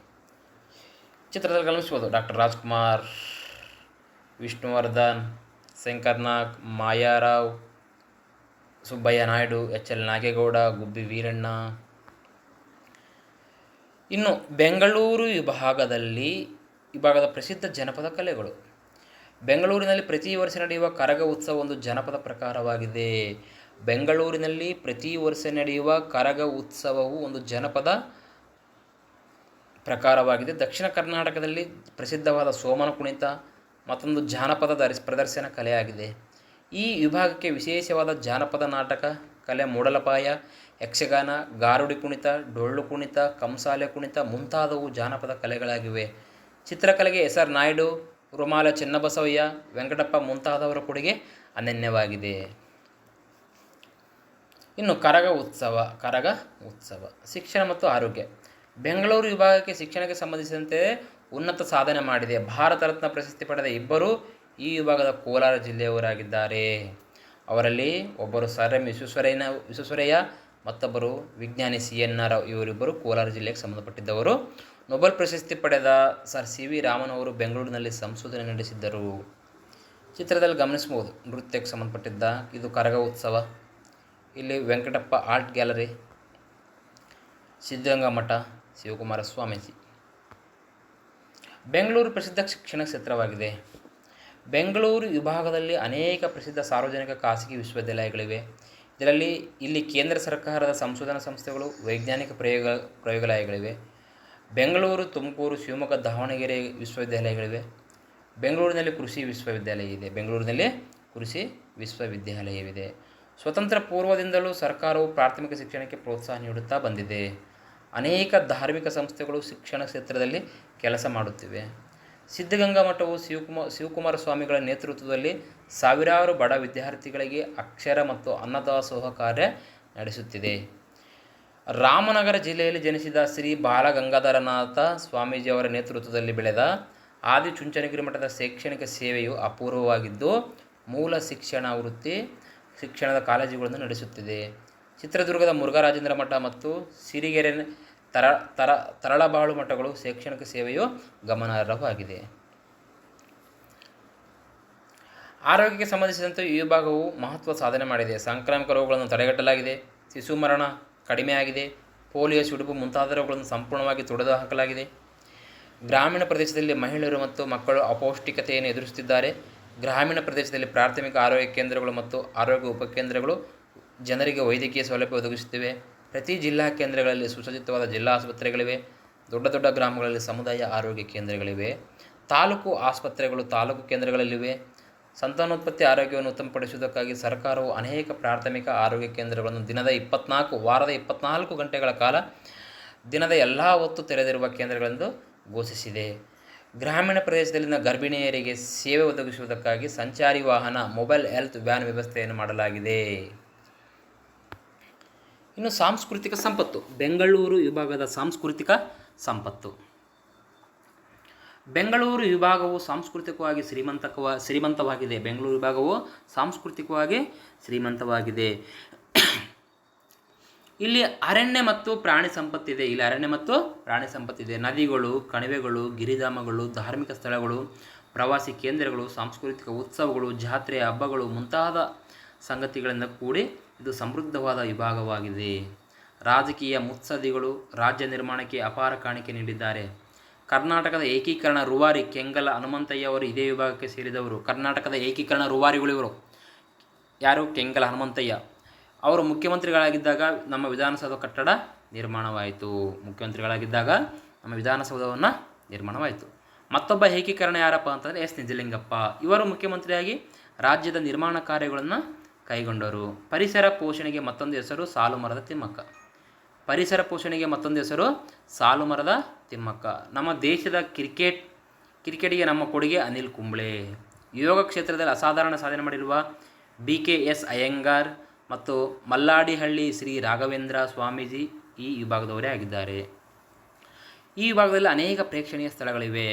A: ಚಿತ್ರದಲ್ಲಿ ಗಮನಿಸ್ಬೋದು doctor Rajkumar, Vishnuvardhan Shankarnag Mayarao, Subbaiah Naidu, H L Nagegowda, Gubbi Veeranna. ಇನ್ನು ಬೆಂಗಳೂರು ವಿಭಾಗದಲ್ಲಿ ವಿಭಾಗದ ಪ್ರಸಿದ್ಧ ಜನಪದ ಕಲೆಗಳು. ಬೆಂಗಳೂರಿನಲ್ಲಿ ಪ್ರತಿ ವರ್ಷ ನಡೆಯುವ ಕರಗ ಉತ್ಸವ ಒಂದು ಜನಪದ ಪ್ರಕಾರವಾಗಿದೆ. ಬೆಂಗಳೂರಿನಲ್ಲಿ ಪ್ರತಿ ವರ್ಷ ನಡೆಯುವ ಕರಗ ಉತ್ಸವವು ಒಂದು ಜನಪದ ಪ್ರಕಾರವಾಗಿದೆ. ದಕ್ಷಿಣ ಕರ್ನಾಟಕದಲ್ಲಿ ಪ್ರಸಿದ್ಧವಾದ ಸೋಮನ ಕುಣಿತ ಮತ್ತೊಂದು ಜಾನಪದ ದರ್ಶ್, ಪ್ರದರ್ಶನ ಕಲೆಯಾಗಿದೆ. ಈ ವಿಭಾಗಕ್ಕೆ ವಿಶೇಷವಾದ ಜಾನಪದ ನಾಟಕ ಕಲೆ ಮೂಡಲಪಾಯ, ಯಕ್ಷಗಾನ, ಗಾರುಡಿ ಕುಣಿತ, ಡೊಳ್ಳು ಕುಣಿತ, ಕಂಸಾಲೆ ಕುಣಿತ ಮುಂತಾದವು ಜಾನಪದ ಕಲೆಗಳಾಗಿವೆ. ಚಿತ್ರಕಲೆಗೆ ಎಸ್ ಆರ್ ನಾಯ್ಡು, ರುಮಾಲ ಚೆನ್ನಬಸವಯ್ಯ, ವೆಂಕಟಪ್ಪ ಮುಂತಾದವರ ಕೊಡುಗೆ ಅನನ್ಯವಾಗಿದೆ. ಇನ್ನು ಕರಗ ಉತ್ಸವ ಕರಗ ಉತ್ಸವ, ಶಿಕ್ಷಣ ಮತ್ತು ಆರೋಗ್ಯ. ಬೆಂಗಳೂರು ವಿಭಾಗಕ್ಕೆ ಶಿಕ್ಷಣಕ್ಕೆ ಸಂಬಂಧಿಸಿದಂತೆ ಉನ್ನತ ಸಾಧನೆ ಮಾಡಿದೆ. ಭಾರತ ರತ್ನ ಪ್ರಶಸ್ತಿ ಪಡೆದ ಇಬ್ಬರು ಈ ವಿಭಾಗದ ಕೋಲಾರ ಜಿಲ್ಲೆಯವರಾಗಿದ್ದಾರೆ. ಅವರಲ್ಲಿ ಒಬ್ಬರು ಸರ್ ಎಂ ವಿಶ್ವೇಶ್ವರಯ್ಯನ, ವಿಶ್ವೇಶ್ವರಯ್ಯ ಮತ್ತೊಬ್ಬರು ವಿಜ್ಞಾನಿ ಸಿ ಎನ್ ಆರ್ ಇವರಿಬ್ಬರು ಕೋಲಾರ ಜಿಲ್ಲೆಗೆ ಸಂಬಂಧಪಟ್ಟಿದ್ದವರು. ನೊಬೆಲ್ ಪ್ರಶಸ್ತಿ ಪಡೆದ ಸರ್ ಸಿ ವಿ ರಾಮನ್ ಅವರು ಬೆಂಗಳೂರಿನಲ್ಲಿ ಸಂಶೋಧನೆ ನಡೆಸಿದ್ದರು. ಚಿತ್ರದಲ್ಲಿ ಗಮನಿಸಬಹುದು, ನೃತ್ಯಕ್ಕೆ ಸಂಬಂಧಪಟ್ಟಿದ್ದ ಇದು ಕರಗ ಉತ್ಸವ. ಇಲ್ಲಿ ವೆಂಕಟಪ್ಪ ಆರ್ಟ್ ಗ್ಯಾಲರಿ, ಸಿದ್ಧಗಂಗಾ ಮಠ, ಶಿವಕುಮಾರ ಸ್ವಾಮೀಜಿ. ಬೆಂಗಳೂರು ಪ್ರಸಿದ್ಧ ಶಿಕ್ಷಣ ಕ್ಷೇತ್ರವಾಗಿದೆ. ಬೆಂಗಳೂರು ವಿಭಾಗದಲ್ಲಿ ಅನೇಕ ಪ್ರಸಿದ್ಧ ಸಾರ್ವಜನಿಕ ಖಾಸಗಿ ವಿಶ್ವವಿದ್ಯಾಲಯಗಳಿವೆ. ಇದರಲ್ಲಿ ಇಲ್ಲಿ ಕೇಂದ್ರ ಸರ್ಕಾರದ ಸಂಶೋಧನಾ ಸಂಸ್ಥೆಗಳು, ವೈಜ್ಞಾನಿಕ ಪ್ರಯೋಗ, ಪ್ರಯೋಗಾಲಯಗಳಿವೆ. ಬೆಂಗಳೂರು, ತುಮಕೂರು, ಶಿವಮೊಗ್ಗ, ದಾವಣಗೆರೆ ವಿಶ್ವವಿದ್ಯಾಲಯಗಳಿವೆ. ಬೆಂಗಳೂರಿನಲ್ಲಿ ಕೃಷಿ ವಿಶ್ವವಿದ್ಯಾಲಯ ಇದೆ. ಬೆಂಗಳೂರಿನಲ್ಲಿ ಕೃಷಿ ವಿಶ್ವವಿದ್ಯಾಲಯವಿದೆ. ಸ್ವತಂತ್ರ ಪೂರ್ವದಿಂದಲೂ ಸರ್ಕಾರವು ಪ್ರಾಥಮಿಕ ಶಿಕ್ಷಣಕ್ಕೆ ಪ್ರೋತ್ಸಾಹ ನೀಡುತ್ತಾ ಬಂದಿದೆ. ಅನೇಕ ಧಾರ್ಮಿಕ ಸಂಸ್ಥೆಗಳು ಶಿಕ್ಷಣ ಕ್ಷೇತ್ರದಲ್ಲಿ ಕೆಲಸ ಮಾಡುತ್ತಿವೆ. ಸಿದ್ಧಗಂಗಾ ಮಠವು ಶಿವಕುಮಾರ್ ಶಿವಕುಮಾರ ಸ್ವಾಮಿಗಳ ನೇತೃತ್ವದಲ್ಲಿ ಸಾವಿರಾರು ಬಡ ವಿದ್ಯಾರ್ಥಿಗಳಿಗೆ ಅಕ್ಷರ ಮತ್ತು ಅನ್ನದಾಸೋಹ ಕಾರ್ಯ ನಡೆಸುತ್ತಿದೆ. ರಾಮನಗರ ಜಿಲ್ಲೆಯಲ್ಲಿ ಜನಿಸಿದ ಶ್ರೀ ಬಾಲಗಂಗಾಧರನಾಥ ಸ್ವಾಮೀಜಿಯವರ ನೇತೃತ್ವದಲ್ಲಿ ಬೆಳೆದ ಆದಿಚುಂಚನಗಿರಿ ಮಠದ ಶೈಕ್ಷಣಿಕ ಸೇವೆಯು ಅಪೂರ್ವವಾಗಿದ್ದು, ಮೂಲ ಶಿಕ್ಷಣ ವೃತ್ತಿ ಶಿಕ್ಷಣದ ಕಾಲೇಜುಗಳನ್ನು ನಡೆಸುತ್ತಿದೆ. ಚಿತ್ರದುರ್ಗದ ಮುರುಘರಾಜೇಂದ್ರ ಮಠ ಮತ್ತು ಸಿರಿಗೆರೆ ತರ ತರ, ತರಳಬಾಳು ಮಠಗಳು ಶೈಕ್ಷಣಿಕ ಸೇವೆಯು ಗಮನಾರ್ಹವಾಗಿದೆ. ಆರೋಗ್ಯಕ್ಕೆ ಸಂಬಂಧಿಸಿದಂತೆ ಈ ವಿಭಾಗವು ಮಹತ್ವ ಸಾಧನೆ ಮಾಡಿದೆ. ಸಾಂಕ್ರಾಮಿಕ ರೋಗಗಳನ್ನು ತಡೆಗಟ್ಟಲಾಗಿದೆ. ಶಿಶು ಮರಣ ಕಡಿಮೆಯಾಗಿದೆ ಪೋಲಿಯೋ ಸಿಡುಬು ಮುಂತಾದ ರೋಗಗಳನ್ನು ಸಂಪೂರ್ಣವಾಗಿ ತೊಡೆದು ಹಾಕಲಾಗಿದೆ. ಗ್ರಾಮೀಣ ಪ್ರದೇಶದಲ್ಲಿ ಮಹಿಳೆಯರು ಮತ್ತು ಮಕ್ಕಳು ಅಪೌಷ್ಟಿಕತೆಯನ್ನು ಎದುರಿಸುತ್ತಿದ್ದಾರೆ. ಗ್ರಾಮೀಣ ಪ್ರದೇಶದಲ್ಲಿ ಪ್ರಾಥಮಿಕ ಆರೋಗ್ಯ ಕೇಂದ್ರಗಳು ಮತ್ತು ಆರೋಗ್ಯ ಉಪಕೇಂದ್ರಗಳು ಜನರಿಗೆ ವೈದ್ಯಕೀಯ ಸೌಲಭ್ಯ ಒದಗಿಸುತ್ತಿವೆ. ಪ್ರತಿ ಜಿಲ್ಲಾ ಕೇಂದ್ರಗಳಲ್ಲಿ ಸುಸಜ್ಜಿತವಾದ ಜಿಲ್ಲಾ ಆಸ್ಪತ್ರೆಗಳಿವೆ. ದೊಡ್ಡ ದೊಡ್ಡ ಗ್ರಾಮಗಳಲ್ಲಿ ಸಮುದಾಯ ಆರೋಗ್ಯ ಕೇಂದ್ರಗಳಿವೆ. ತಾಲೂಕು ಆಸ್ಪತ್ರೆಗಳು ತಾಲೂಕು ಕೇಂದ್ರಗಳಲ್ಲಿವೆ. ಸಂತಾನೋತ್ಪತ್ತಿ ಆರೋಗ್ಯವನ್ನು ಉತ್ತಮಪಡಿಸುವುದಕ್ಕಾಗಿ ಸರ್ಕಾರವು ಅನೇಕ ಪ್ರಾಥಮಿಕ ಆರೋಗ್ಯ ಕೇಂದ್ರಗಳನ್ನು ದಿನದ ಇಪ್ಪತ್ನಾಲ್ಕು, ವಾರದ ಇಪ್ಪತ್ನಾಲ್ಕು ಗಂಟೆಗಳ ಕಾಲ ದಿನದ ಎಲ್ಲ ಹೊತ್ತು ತೆರೆದಿರುವ ಕೇಂದ್ರಗಳೆಂದು ಘೋಷಿಸಿದೆ. ಗ್ರಾಮೀಣ ಪ್ರದೇಶದಲ್ಲಿನ ಗರ್ಭಿಣಿಯರಿಗೆ ಸೇವೆ ಒದಗಿಸುವುದಕ್ಕಾಗಿ ಸಂಚಾರಿ ವಾಹನ, ಮೊಬೈಲ್, ಹೆಲ್ತ್ ವ್ಯಾನ್ ವ್ಯವಸ್ಥೆಯನ್ನು ಮಾಡಲಾಗಿದೆ. ಇನ್ನು ಸಾಂಸ್ಕೃತಿಕ ಸಂಪತ್ತು. ಬೆಂಗಳೂರು ವಿಭಾಗದ ಸಾಂಸ್ಕೃತಿಕ ಸಂಪತ್ತು. ಬೆಂಗಳೂರು ವಿಭಾಗವು ಸಾಂಸ್ಕೃತಿಕವಾಗಿ ಶ್ರೀಮಂತಕವ, ಶ್ರೀಮಂತವಾಗಿದೆ. ಬೆಂಗಳೂರು ವಿಭಾಗವು ಸಾಂಸ್ಕೃತಿಕವಾಗಿ ಶ್ರೀಮಂತವಾಗಿದೆ. ಇಲ್ಲಿ ಅರಣ್ಯ ಮತ್ತು ಪ್ರಾಣಿ ಸಂಪತ್ತಿದೆ. ಇಲ್ಲಿ ಅರಣ್ಯ ಮತ್ತು ಪ್ರಾಣಿ ಸಂಪತ್ತಿದೆ. ನದಿಗಳು, ಕಣಿವೆಗಳು, ಗಿರಿಧಾಮಗಳು, ಧಾರ್ಮಿಕ ಸ್ಥಳಗಳು, ಪ್ರವಾಸಿ ಕೇಂದ್ರಗಳು, ಸಾಂಸ್ಕೃತಿಕ ಉತ್ಸವಗಳು, ಜಾತ್ರೆ, ಹಬ್ಬಗಳು ಮುಂತಾದ ಸಂಗತಿಗಳಿಂದ ಕೂಡಿ ಇದು ಸಮೃದ್ಧವಾದ ವಿಭಾಗವಾಗಿದೆ. ರಾಜಕೀಯ ಮುತ್ಸದಿಗಳು ರಾಜ್ಯ ನಿರ್ಮಾಣಕ್ಕೆ ಅಪಾರ ಕಾಣಿಕೆ ನೀಡಿದ್ದಾರೆ. ಕರ್ನಾಟಕದ ಏಕೀಕರಣ ರೂವಾರಿ ಕೆಂಗಲ ಹನುಮಂತಯ್ಯ ಅವರು ಇದೇ ವಿಭಾಗಕ್ಕೆ ಸೇರಿದವರು. ಕರ್ನಾಟಕದ ಏಕೀಕರಣ ರೂವಾರಿಗಳು ಇವರು. ಯಾರು? ಕೆಂಗಲ ಹನುಮಂತಯ್ಯ. ಅವರು ಮುಖ್ಯಮಂತ್ರಿಗಳಾಗಿದ್ದಾಗ ನಮ್ಮ ವಿಧಾನಸೌಧ ಕಟ್ಟಡ ನಿರ್ಮಾಣವಾಯಿತು. ಮುಖ್ಯಮಂತ್ರಿಗಳಾಗಿದ್ದಾಗ ನಮ್ಮ ವಿಧಾನಸೌಧವನ್ನು ನಿರ್ಮಾಣವಾಯಿತು. ಮತ್ತೊಬ್ಬ ಏಕೀಕರಣ ಯಾರಪ್ಪ ಅಂತಂದರೆ ಎಸ್. ನಿಜಲಿಂಗಪ್ಪ. ಇವರು ಮುಖ್ಯಮಂತ್ರಿಯಾಗಿ ರಾಜ್ಯದ ನಿರ್ಮಾಣ ಕಾರ್ಯಗಳನ್ನು ಕೈಗೊಂಡರು. ಪರಿಸರ ಪೋಷಣೆಗೆ ಮತ್ತೊಂದು ಹೆಸರು ಸಾಲು ಮರದ ತಿಮ್ಮಕ್ಕ. ಪರಿಸರ ಪೋಷಣೆಗೆ ಮತ್ತೊಂದು ಹೆಸರು ಸಾಲು ಮರದ ತಿಮ್ಮಕ್ಕ. ನಮ್ಮ ದೇಶದ ಕ್ರಿಕೆಟ್, ಕ್ರಿಕೆಟಿಗೆ ನಮ್ಮ ಕೊಡುಗೆ ಅನಿಲ್ ಕುಂಬ್ಳೆ. ಯೋಗ ಕ್ಷೇತ್ರದಲ್ಲಿ ಅಸಾಧಾರಣ ಸಾಧನೆ ಮಾಡಿರುವ ಬಿ ಕೆ ಎಸ್ ಅಯ್ಯಂಗಾರ್ ಮತ್ತು ಮಲ್ಲಾಡಿಹಳ್ಳಿ ಶ್ರೀ ರಾಘವೇಂದ್ರ ಸ್ವಾಮೀಜಿ ಈ ವಿಭಾಗದವರೇ ಆಗಿದ್ದಾರೆ. ಈ ವಿಭಾಗದಲ್ಲಿ ಅನೇಕ ಪ್ರೇಕ್ಷಣೀಯ ಸ್ಥಳಗಳಿವೆ.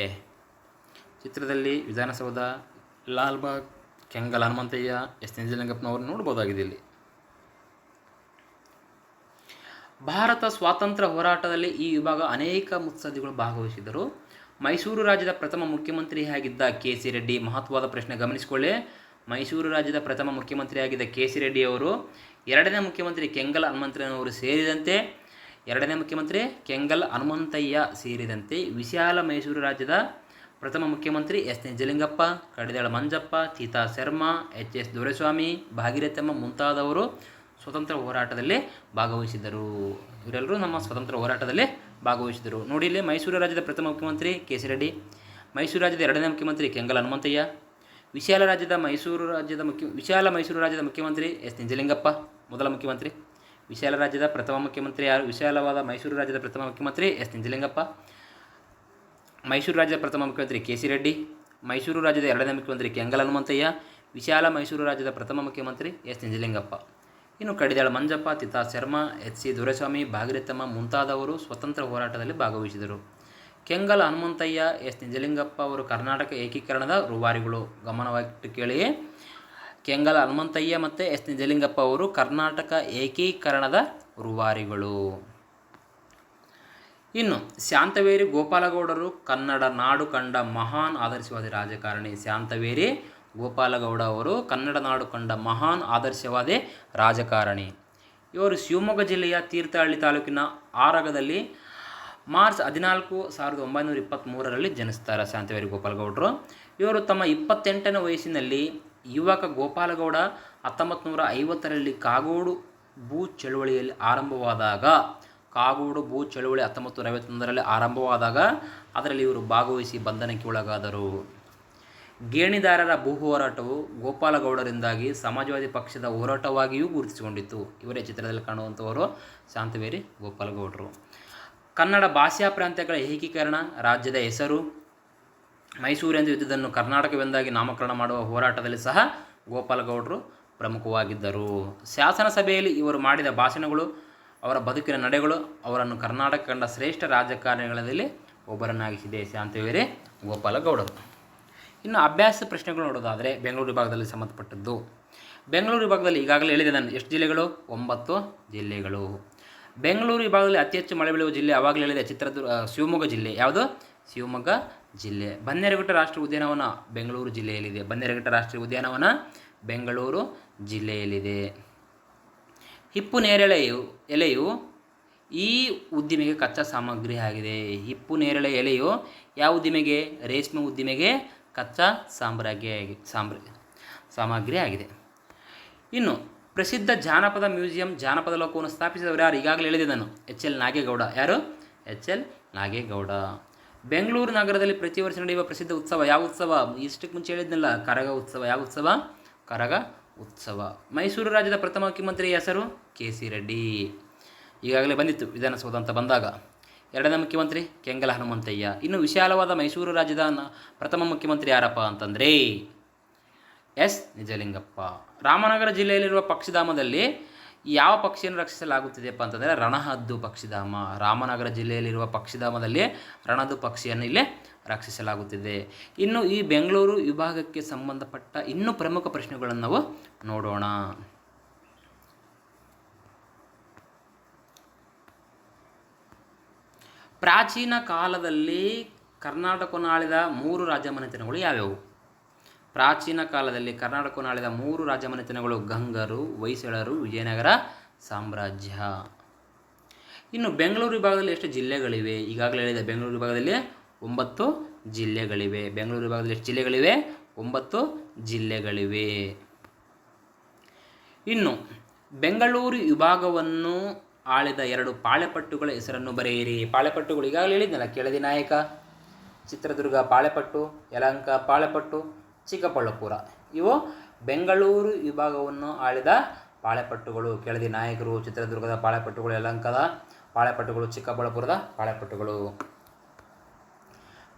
A: ಚಿತ್ರದಲ್ಲಿ ವಿಧಾನಸೌಧ, ಲಾಲ್ಬಾಗ್ ಕೆಂಗಲ್ ಹನುಮಂತಯ್ಯ, ಎಸ್ ನಿಂಜಲಿಂಗಪ್ಪನವರು ನೋಡ್ಬೋದಾಗಿದೆ ಇಲ್ಲಿ. ಭಾರತ ಸ್ವಾತಂತ್ರ್ಯ ಹೋರಾಟದಲ್ಲಿ ಈ ವಿಭಾಗ ಅನೇಕ ಮುತ್ಸದ್ದಿಗಳು ಭಾಗವಹಿಸಿದರು ಮೈಸೂರು ರಾಜ್ಯದ ಪ್ರಥಮ ಮುಖ್ಯಮಂತ್ರಿಯಾಗಿದ್ದ ಕೆ ಸಿ ರೆಡ್ಡಿ ಮಹತ್ವದ ಪ್ರಶ್ನೆ ಗಮನಿಸಿಕೊಳ್ಳಿ. ಮೈಸೂರು ರಾಜ್ಯದ ಪ್ರಥಮ ಮುಖ್ಯಮಂತ್ರಿಯಾಗಿದ್ದ ಕೆ ಸಿ ರೆಡ್ಡಿ ಅವರು ಎರಡನೇ ಮುಖ್ಯಮಂತ್ರಿ ಕೆಂಗಲ್ ಹನುಮಂತಯ್ಯನವರು ಸೇರಿದಂತೆ, ಎರಡನೇ ಮುಖ್ಯಮಂತ್ರಿ ಕೆಂಗಲ್ ಹನುಮಂತಯ್ಯ ಸೇರಿದಂತೆ ವಿಶಾಲ ಮೈಸೂರು ರಾಜ್ಯದ ಪ್ರಥಮ ಮುಖ್ಯಮಂತ್ರಿ S Nijalingappa, Kadidal Manjappa Sita Sharma, H S Doreswamy, Bhagirathamma ಮುಂತಾದವರು ಸ್ವತಂತ್ರ ಹೋರಾಟದಲ್ಲಿ ಭಾಗವಹಿಸಿದರು ಇವರೆಲ್ಲರೂ ನಮ್ಮ ಸ್ವತಂತ್ರ ಹೋರಾಟದಲ್ಲಿ ಭಾಗವಹಿಸಿದರು ನೋಡಿ ಇಲ್ಲಿ ಮೈಸೂರು ರಾಜ್ಯದ ಪ್ರಥಮ ಮುಖ್ಯಮಂತ್ರಿ ಕೆ ಸಿ ರೆಡ್ಡಿ ಮೈಸೂರು ರಾಜ್ಯದ ಎರಡನೇ ಮುಖ್ಯಮಂತ್ರಿ ಕೆಂಗಲ್ ಹನುಮಂತಯ್ಯ, ವಿಶಾಲ ರಾಜ್ಯದ ಮೈಸೂರು ರಾಜ್ಯದ ಮುಖ್ಯ, ವಿಶಾಲ ಮೈಸೂರು ರಾಜ್ಯದ ಮುಖ್ಯಮಂತ್ರಿ ಎಸ್ ನಿಜಲಿಂಗಪ್ಪ, ಮೊದಲ ಮುಖ್ಯಮಂತ್ರಿ. ವಿಶಾಲ ರಾಜ್ಯದ ಪ್ರಥಮ ಮುಖ್ಯಮಂತ್ರಿ ಯಾರು? ವಿಶಾಲವಾದ ಮೈಸೂರು ರಾಜ್ಯದ ಪ್ರಥಮ ಮುಖ್ಯಮಂತ್ರಿ ಎಸ್ ನಿಜಲಿಂಗಪ್ಪ. ಮೈಸೂರು ರಾಜ್ಯದ ಪ್ರಥಮ ಮುಖ್ಯಮಂತ್ರಿ ಕೆ ಸಿ ರೆಡ್ಡಿ, ಮೈಸೂರು ರಾಜ್ಯದ ಎರಡನೇ ಮುಖ್ಯಮಂತ್ರಿ ಕೆಂಗಲ್ ಹನುಮಂತಯ್ಯ, ವಿಶಾಲ ಮೈಸೂರು ರಾಜ್ಯದ ಪ್ರಥಮ ಮುಖ್ಯಮಂತ್ರಿ ಎಸ್. ನಿಜಲಿಂಗಪ್ಪ ಇನ್ನು ಕಡಿದಾಳ ಮಂಜಪ್ಪ, ತಿತಾ ಶರ್ಮಾ, ಎಚ್. ಸಿ. ದೊರೆಸ್ವಾಮಿ, ಭಾಗೀರಥಮ್ಮ ಮುಂತಾದವರು ಸ್ವತಂತ್ರ ಹೋರಾಟದಲ್ಲಿ ಭಾಗವಹಿಸಿದರು. ಕೆಂಗಲ್ ಹನುಮಂತಯ್ಯ, ಎಸ್. ನಿಜಲಿಂಗಪ್ಪ ಅವರು ಕರ್ನಾಟಕ ಏಕೀಕರಣದ ರೂವಾರಿಗಳು. ಗಮನವಾಗಿಟ್ಟು ಕೇಳಿ ಕೆಂಗಲ್ ಹನುಮಂತಯ್ಯ ಮತ್ತು ಎಸ್. ನಿಜಲಿಂಗಪ್ಪ ಅವರು ಕರ್ನಾಟಕ ಏಕೀಕರಣದ ರೂವಾರಿಗಳು. ಇನ್ನು ಶಾಂತವೇರಿ ಗೋಪಾಲಗೌಡರು ಕನ್ನಡ ನಾಡು ಕಂಡ ಮಹಾನ್ ಆದರ್ಶವಾದಿ ರಾಜಕಾರಣಿ ಶಾಂತವೇರಿ ಗೋಪಾಲಗೌಡ ಅವರು ಕನ್ನಡ ನಾಡು ಕಂಡ ಮಹಾನ್ ಆದರ್ಶವಾದಿ ರಾಜಕಾರಣಿ. ಇವರು ಶಿವಮೊಗ್ಗ ಜಿಲ್ಲೆಯ ತೀರ್ಥಹಳ್ಳಿ ತಾಲೂಕಿನ ಆರಗದಲ್ಲಿ ಮಾರ್ಚ್ ಹದಿನಾಲ್ಕು ಸಾವಿರದ ಒಂಬೈನೂರ ಇಪ್ಪತ್ತ್ಮೂರರಲ್ಲಿ ಜನಿಸ್ತಾರೆ ಶಾಂತವೇರಿ ಗೋಪಾಲಗೌಡರು. ಇವರು ತಮ್ಮ ಇಪ್ಪತ್ತೆಂಟನೇ ವಯಸ್ಸಿನಲ್ಲಿ ಯುವಕ ಗೋಪಾಲಗೌಡ ಹತ್ತೊಂಬತ್ತು ನೂರ ಐವತ್ತರಲ್ಲಿ ಕಾಗೋಡು ಭೂ ಚಳುವಳಿಯಲ್ಲಿ ಆರಂಭವಾದಾಗ ಕಾಗೋಡು, ಭೂ, ಚಳುವಳಿ ಹತ್ತೊಂಬತ್ತು ನೂರ ಆರಂಭವಾದಾಗ ಅದರಲ್ಲಿ ಇವರು ಭಾಗವಹಿಸಿ ಬಂಧನಕ್ಕೆ ಒಳಗಾದರು. ಗೇಣಿದಾರರ ಭೂ ಹೋರಾಟವು ಗೋಪಾಲಗೌಡರಿಂದಾಗಿ ಸಮಾಜವಾದಿ ಪಕ್ಷದ ಹೋರಾಟವಾಗಿಯೂ ಗುರುತಿಸಿಕೊಂಡಿತ್ತು. ಇವರೇ ಚಿತ್ರದಲ್ಲಿ ಕಾಣುವಂಥವರು ಶಾಂತವೇರಿ ಗೋಪಾಲಗೌಡರು. ಕನ್ನಡ ಭಾಷಾ ಪ್ರಾಂತ್ಯಗಳ ಏಕೀಕರಣ, ರಾಜ್ಯದ ಹೆಸರು, ಮೈಸೂರೆಂದು ಯುದ್ಧದನ್ನು ಕರ್ನಾಟಕವೆಂದಾಗಿ ನಾಮಕರಣ ಮಾಡುವ ಹೋರಾಟದಲ್ಲಿ ಸಹ ಗೋಪಾಲಗೌಡರು ಪ್ರಮುಖವಾಗಿದ್ದರು. ಶಾಸನ ಸಭೆಯಲ್ಲಿ ಇವರು ಮಾಡಿದ ಭಾಷಣಗಳು ಅವರ ಬದುಕಿನ ನಡೆಗಳು ಅವರನ್ನು ಕರ್ನಾಟಕ ಕಂಡ ಶ್ರೇಷ್ಠ ರಾಜಕಾರಣಿಗಳಲ್ಲಿ ಒಬ್ಬರನ್ನಾಗಿಸಿದೆ. ಗೋಪಾಲ ಗೋಪಾಲಗೌಡರು. ಇನ್ನು ಅಭ್ಯಾಸ ಪ್ರಶ್ನೆಗಳು ನೋಡೋದಾದರೆ ಬೆಂಗಳೂರು ವಿಭಾಗದಲ್ಲಿ ಸಂಬಂಧಪಟ್ಟದ್ದು. ಬೆಂಗಳೂರು ವಿಭಾಗದಲ್ಲಿ ಈಗಾಗಲೇ ಹೇಳಿದೆ ನಾನು, ಎಷ್ಟು ಜಿಲ್ಲೆಗಳು? ಒಂಬತ್ತು ಜಿಲ್ಲೆಗಳು. ಬೆಂಗಳೂರು ವಿಭಾಗದಲ್ಲಿ ಅತಿ ಹೆಚ್ಚು ಮಳೆ ಬೀಳುವ ಜಿಲ್ಲೆ ಆವಾಗಲೇ ಹೇಳಿದೆ, ಚಿತ್ರದುರ್ಗ ಶಿವಮೊಗ್ಗ ಜಿಲ್ಲೆ. ಯಾವುದು? ಶಿವಮೊಗ್ಗ ಜಿಲ್ಲೆ. ಬನ್ನೇರುಘಟ್ಟ ರಾಷ್ಟ್ರೀಯ ಉದ್ಯಾನವನ ಬೆಂಗಳೂರು ಜಿಲ್ಲೆಯಲ್ಲಿದೆ. ಬನ್ನೇರುಘಟ್ಟ ರಾಷ್ಟ್ರೀಯ ಉದ್ಯಾನವನ ಬೆಂಗಳೂರು ಜಿಲ್ಲೆಯಲ್ಲಿದೆ. ಹಿಪ್ಪು ನೇರಳೆಯು ಎಲೆಯು ಈ ಉದ್ದಿಮೆಗೆ ಕಚ್ಚಾ ಸಾಮಗ್ರಿ ಆಗಿದೆ. ಹಿಪ್ಪು ನೇರಳೆ ಎಲೆಯು ಯಾವ ಉದ್ದಿಮೆಗೆ? ರೇಷ್ಮೆ ಉದ್ದಿಮೆಗೆ ಕಚ್ಚಾ ಸಾಮ್ರಾಗ್ಯ ಸಾಮ್ರ ಸಾಮಗ್ರಿ ಆಗಿದೆ. ಇನ್ನು ಪ್ರಸಿದ್ಧ ಜಾನಪದ ಮ್ಯೂಸಿಯಂ ಜಾನಪದ ಲೋಕವನ್ನು ಸ್ಥಾಪಿಸಿದವರು ಯಾರು? ಈಗಾಗಲೇ ಹೇಳಿದೆ ನಾನು. H L Nagegowda. ಯಾರು? H L Nagegowda. ಬೆಂಗಳೂರು ನಗರದಲ್ಲಿ ಪ್ರತಿ ವರ್ಷ ನಡೆಯುವ ಪ್ರಸಿದ್ಧ ಉತ್ಸವ ಯಾವ ಉತ್ಸವ? ಇಷ್ಟಕ್ಕೆ ಮುಂಚೆ ಹೇಳಿದ್ನಲ್ಲ, ಕರಗ ಉತ್ಸವ. ಯಾವ ಉತ್ಸವ? ಕರಗ ಉತ್ಸವ. ಮೈಸೂರು ರಾಜ್ಯದ ಪ್ರಥಮ ಮುಖ್ಯಮಂತ್ರಿ ಹೆಸರು ಕೆ ಸಿ ರೆಡ್ಡಿ. ಈಗಾಗಲೇ ಬಂದಿತ್ತು, ವಿಧಾನಸೌಧ ಅಂತ ಬಂದಾಗ. ಎರಡನೇ ಮುಖ್ಯಮಂತ್ರಿ ಕೆಂಗಲ ಹನುಮಂತಯ್ಯ. ಇನ್ನು ವಿಶಾಲವಾದ ಮೈಸೂರು ರಾಜ್ಯದ ಪ್ರಥಮ ಮುಖ್ಯಮಂತ್ರಿ ಯಾರಪ್ಪ ಅಂತಂದರೆ ಎಸ್. ನಿಜಲಿಂಗಪ್ಪ. ರಾಮನಗರ ಜಿಲ್ಲೆಯಲ್ಲಿರುವ ಪಕ್ಷಿಧಾಮದಲ್ಲಿ ಯಾವ ಪಕ್ಷಿಯನ್ನು ರಕ್ಷಿಸಲಾಗುತ್ತಿದೆಯಪ್ಪ ಅಂತಂದರೆ ರಣಹದ್ದು ಪಕ್ಷಿಧಾಮ. ರಾಮನಗರ ಜಿಲ್ಲೆಯಲ್ಲಿರುವ ಪಕ್ಷಿಧಾಮದಲ್ಲಿ ರಣದ್ದು ಪಕ್ಷಿಯನ್ನು ಇಲ್ಲೇ ರಕ್ಷಿಸಲಾಗುತ್ತಿದೆ. ಇನ್ನು ಈ ಬೆಂಗಳೂರು ವಿಭಾಗಕ್ಕೆ ಸಂಬಂಧಪಟ್ಟ ಇನ್ನೂ ಪ್ರಮುಖ ಪ್ರಶ್ನೆಗಳನ್ನು ನಾವು ನೋಡೋಣ. ಪ್ರಾಚೀನ ಕಾಲದಲ್ಲಿ ಕರ್ನಾಟಕವನ್ನು ಆಳಿದ ಮೂರು ರಾಜಮನೆತನಗಳು ಯಾವ್ಯಾವು? ಪ್ರಾಚೀನ ಕಾಲದಲ್ಲಿ ಕರ್ನಾಟಕವನ್ನು ಆಳಿದ ಮೂರು ರಾಜಮನೆತನಗಳು ಗಂಗರು, ಹೊಯ್ಸಳರು, ವಿಜಯನಗರ ಸಾಮ್ರಾಜ್ಯ. ಇನ್ನು ಬೆಂಗಳೂರು ವಿಭಾಗದಲ್ಲಿ ಎಷ್ಟು ಜಿಲ್ಲೆಗಳಿವೆ? ಈಗಾಗಲೇ ಹೇಳಿದ ಬೆಂಗಳೂರು ವಿಭಾಗದಲ್ಲಿ ಒಂಬತ್ತು ಜಿಲ್ಲೆಗಳಿವೆ. ಬೆಂಗಳೂರು ವಿಭಾಗದಲ್ಲಿ ಎಷ್ಟು ಜಿಲ್ಲೆಗಳಿವೆ? ಒಂಬತ್ತು ಜಿಲ್ಲೆಗಳಿವೆ. ಇನ್ನು ಬೆಂಗಳೂರು ವಿಭಾಗವನ್ನು ಆಳಿದ ಎರಡು ಪಾಳೆಪಟ್ಟುಗಳ ಹೆಸರನ್ನು ಬರೆಯಿರಿ. ಪಾಳೆಪಟ್ಟುಗಳು ಈಗಾಗಲೇ ಹೇಳಿದ್ನಲ್ಲ, ಕೆಳದಿ ನಾಯಕ, ಚಿತ್ರದುರ್ಗ ಪಾಳೆಪಟ್ಟು, ಯಲಹಂಕ ಪಾಳೆಪಟ್ಟು, ಚಿಕ್ಕಬಳ್ಳಾಪುರ. ಇವು ಬೆಂಗಳೂರು ವಿಭಾಗವನ್ನು ಆಳಿದ ಪಾಳೆಪಟ್ಟುಗಳು. ಕೆಳದಿ ನಾಯಕರು ಚಿತ್ರದುರ್ಗದ ಪಾಳೆಪಟ್ಟುಗಳು, ಯಲಹಂಕದ ಪಾಳೆಪಟ್ಟುಗಳು, ಚಿಕ್ಕಬಳ್ಳಾಪುರದ ಪಾಳೆಪಟ್ಟುಗಳು.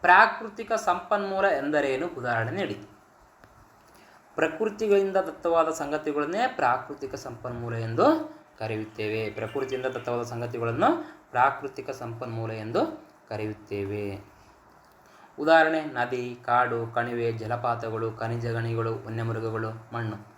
A: ಪ್ರಾಕೃತಿಕ ಸಂಪನ್ಮೂಲ ಎಂದರೇನು? ಉದಾಹರಣೆ ನೀಡಿ. ಪ್ರಕೃತಿಗಳಿಂದ ದತ್ತವಾದ ಸಂಗತಿಗಳನ್ನೇ ಪ್ರಾಕೃತಿಕ ಸಂಪನ್ಮೂಲ ಎಂದು ಕರೆಯುತ್ತೇವೆ. ಪ್ರಕೃತಿಯಿಂದ ದತ್ತವಾದ ಸಂಗತಿಗಳನ್ನು ಪ್ರಾಕೃತಿಕ ಸಂಪನ್ಮೂಲ ಎಂದು ಕರೆಯುತ್ತೇವೆ. ಉದಾಹರಣೆ, ನದಿ, ಕಾಡು, ಕಣಿವೆ, ಜಲಪಾತಗಳು ಖನಿಜ ಗಣಿಗಳು ವನ್ಯಮೃಗಗಳು, ಮಣ್ಣು.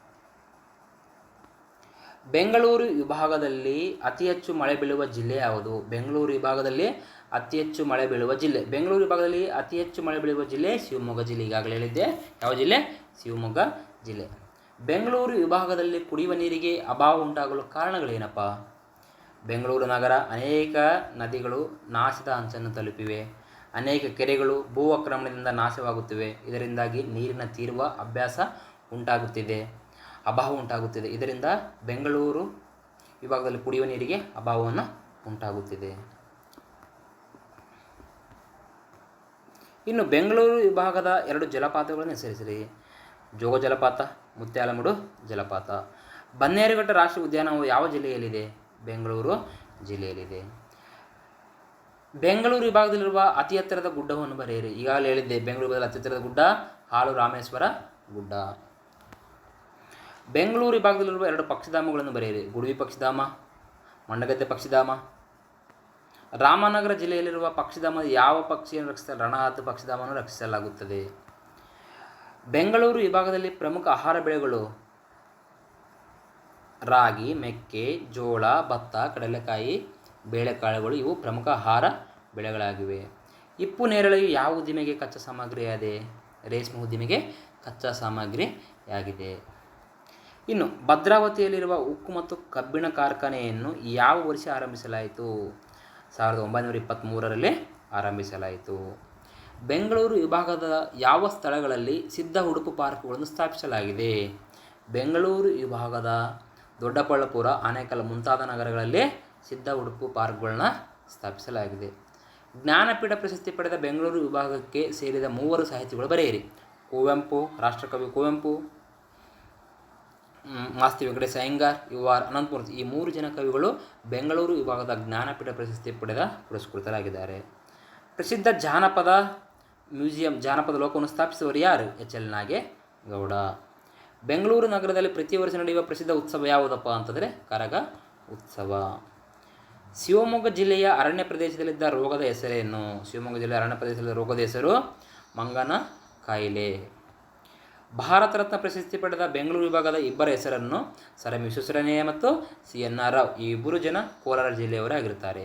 A: ಬೆಂಗಳೂರು ವಿಭಾಗದಲ್ಲಿ ಅತಿ ಹೆಚ್ಚು ಮಳೆ ಬೀಳುವ ಜಿಲ್ಲೆ ಯಾವುದು? ಬೆಂಗಳೂರು ವಿಭಾಗದಲ್ಲಿ ಅತಿ ಹೆಚ್ಚು ಮಳೆ ಬೀಳುವ ಜಿಲ್ಲೆ. ಬೆಂಗಳೂರು ವಿಭಾಗದಲ್ಲಿ ಅತಿ ಹೆಚ್ಚು ಮಳೆ ಬೀಳುವ ಜಿಲ್ಲೆ ಶಿವಮೊಗ್ಗ ಜಿಲ್ಲೆ ಈಗಾಗಲೇ ಹೇಳಿದ್ದೆ. ಯಾವ ಜಿಲ್ಲೆ? ಶಿವಮೊಗ್ಗ ಜಿಲ್ಲೆ. ಬೆಂಗಳೂರು ವಿಭಾಗದಲ್ಲಿ ಕುಡಿಯುವ ನೀರಿಗೆ ಅಭಾವ ಉಂಟಾಗಲು ಕಾರಣಗಳೇನಪ್ಪ? ಬೆಂಗಳೂರು ನಗರ ಅನೇಕ ನದಿಗಳು ನಾಶದ ಅಂಚನ್ನು ತಲುಪಿವೆ. ಅನೇಕ ಕೆರೆಗಳು ಭೂ ಆಕ್ರಮಣದಿಂದ ನಾಶವಾಗುತ್ತಿವೆ. ಇದರಿಂದಾಗಿ ನೀರಿನ ತೀರುವ ಅಭ್ಯಾಸ ಉಂಟಾಗುತ್ತಿದೆ. ಅಭಾವ ಉಂಟಾಗುತ್ತಿದೆ. ಇದರಿಂದ ಬೆಂಗಳೂರು ವಿಭಾಗದಲ್ಲಿ ಕುಡಿಯುವ ನೀರಿಗೆ ಅಭಾವವನ್ನು ಉಂಟಾಗುತ್ತಿದೆ. ಇನ್ನು ಬೆಂಗಳೂರು ವಿಭಾಗದ ಎರಡು ಜಲಪಾತಗಳನ್ನು ಹೆಸರಿಸಿರಿ. ಜೋಗ ಜಲಪಾತ, ಮುತ್ಯಾಲಮುಡು ಜಲಪಾತ. ಬನ್ನೇರುಘಟ್ಟ ರಾಷ್ಟ್ರೀಯ ಉದ್ಯಾನವು ಯಾವ ಜಿಲ್ಲೆಯಲ್ಲಿದೆ? ಬೆಂಗಳೂರು ಜಿಲ್ಲೆಯಲ್ಲಿದೆ. ಬೆಂಗಳೂರು ವಿಭಾಗದಲ್ಲಿರುವ ಅತಿ ಎತ್ತರದ ಗುಡ್ಡವನ್ನು ಬರೆಯಿರಿ. ಈಗಾಗಲೇ ಹೇಳಿದ್ದೆ, ಬೆಂಗಳೂರು ವಿಭಾಗದಲ್ಲಿ ಅತಿ ಎತ್ತರದ ಗುಡ್ಡ ಹಾಲು ರಾಮೇಶ್ವರ ಗುಡ್ಡ. ಬೆಂಗಳೂರು ವಿಭಾಗದಲ್ಲಿರುವ ಎರಡು ಪಕ್ಷಿಧಾಮಗಳನ್ನು ಬರೆಯಿರಿ. ಗುಡುವಿ ಪಕ್ಷಿಧಾಮ, ಮಂಡಗದ್ದೆ ಪಕ್ಷಿಧಾಮ ರಾಮನಗರ ಜಿಲ್ಲೆಯಲ್ಲಿರುವ ಪಕ್ಷಿಧಾಮ ಯಾವ ಪಕ್ಷಿಯನ್ನು ರಕ್ಷಿಸಲು ರಣಹದ್ದು ಪಕ್ಷಿಧಾಮವನ್ನು ರಕ್ಷಿಸಲಾಗುತ್ತದೆ? ಬೆಂಗಳೂರು ವಿಭಾಗದಲ್ಲಿ ಪ್ರಮುಖ ಆಹಾರ ಬೆಳೆಗಳು ರಾಗಿ, ಮೆಕ್ಕೆ, ಜೋಳ, ಭತ್ತ, ಕಡಲೆಕಾಯಿ, ಬೇಳೆಕಾಳುಗಳು ಇವು ಪ್ರಮುಖ ಆಹಾರ ಬೆಳೆಗಳಾಗಿವೆ. ಇಪ್ಪು ನೇರಳೆಯು ಯಾವ ಉದ್ದಿಮೆಗೆ ಕಚ್ಚಾ ಸಾಮಗ್ರಿಯಾಗಿದೆ? ರೇಷ್ಮೆ ಉದ್ದಿಮೆಗೆ ಕಚ್ಚಾ ಸಾಮಗ್ರಿಯಾಗಿದೆ. ಇನ್ನು ಭದ್ರಾವತಿಯಲ್ಲಿರುವ ಉಕ್ಕು ಮತ್ತು ಕಬ್ಬಿಣ ಕಾರ್ಖಾನೆಯನ್ನು ಯಾವ ವರ್ಷ ಆರಂಭಿಸಲಾಯಿತು? ಸಾವಿರದ ಒಂಬೈನೂರ ಇಪ್ಪತ್ತ್ಮೂರರಲ್ಲಿ ಆರಂಭಿಸಲಾಯಿತು. ಬೆಂಗಳೂರು ವಿಭಾಗದ ಯಾವ ಸ್ಥಳಗಳಲ್ಲಿ ಸಿದ್ಧ ಉಡುಪು ಪಾರ್ಕ್ಗಳನ್ನು ಸ್ಥಾಪಿಸಲಾಗಿದೆ? ಬೆಂಗಳೂರು ವಿಭಾಗದ ದೊಡ್ಡಬಳ್ಳಾಪುರ, ಆನೇಕಲ್ ಮುಂತಾದ ನಗರಗಳಲ್ಲಿ ಸಿದ್ಧ ಉಡುಪು ಪಾರ್ಕ್ಗಳನ್ನ ಸ್ಥಾಪಿಸಲಾಗಿದೆ. ಜ್ಞಾನಪೀಠ ಪ್ರಶಸ್ತಿ ಪಡೆದ ಬೆಂಗಳೂರು ವಿಭಾಗಕ್ಕೆ ಸೇರಿದ ಮೂವರು ಸಾಹಿತಿಗಳು ಬರೆಯಿರಿ. ಕುವೆಂಪು, ರಾಷ್ಟ್ರಕವಿ ಕುವೆಂಪು ಮಾಸ್ತಿ ವೆಂಕಟೇಶ ಅಯ್ಯಂಗಾರ್ ಯು ಆರ್ ಅನಂತಮೂರ್ತಿ ಈ ಮೂರು ಜನ ಕವಿಗಳು ಬೆಂಗಳೂರು ವಿಭಾಗದ ಜ್ಞಾನಪೀಠ ಪ್ರಶಸ್ತಿ ಪಡೆದ ಪುರಸ್ಕೃತರಾಗಿದ್ದಾರೆ. ಪ್ರಸಿದ್ಧ ಜಾನಪದ ಮ್ಯೂಸಿಯಂ, ಜಾನಪದ ಲೋಕವನ್ನು ಸ್ಥಾಪಿಸುವವರು ಯಾರು? ಎಚ್. ಎಲ್. ನಾಗೇಗೌಡ. ಬೆಂಗಳೂರು ನಗರದಲ್ಲಿ ಪ್ರತಿ ವರ್ಷ ನಡೆಯುವ ಪ್ರಸಿದ್ಧ ಉತ್ಸವ ಯಾವುದಪ್ಪ ಅಂತಂದರೆ ಕರಗ ಉತ್ಸವ. ಶಿವಮೊಗ್ಗ ಜಿಲ್ಲೆಯ ಅರಣ್ಯ ಪ್ರದೇಶದಲ್ಲಿದ್ದ ರೋಗದ ಹೆಸರೇನು? ಶಿವಮೊಗ್ಗ ಜಿಲ್ಲೆಯ ಅರಣ್ಯ ಪ್ರದೇಶದಲ್ಲಿ ರೋಗದ ಹೆಸರು ಮಂಗನ ಕಾಯಿಲೆ. ಭಾರತ ರತ್ನ ಪ್ರಶಸ್ತಿ ಪಡೆದ ಬೆಂಗಳೂರು ವಿಭಾಗದ ಇಬ್ಬರ ಹೆಸರನ್ನು ಸರ್ ಎಂ ಮತ್ತು ಸಿ ಎನ್ ಆರ್ ರಾವ್ ಈ ಇಬ್ಬರು ಜನ ಕೋಲಾರ ಜಿಲ್ಲೆಯವರೇ ಆಗಿರುತ್ತಾರೆ.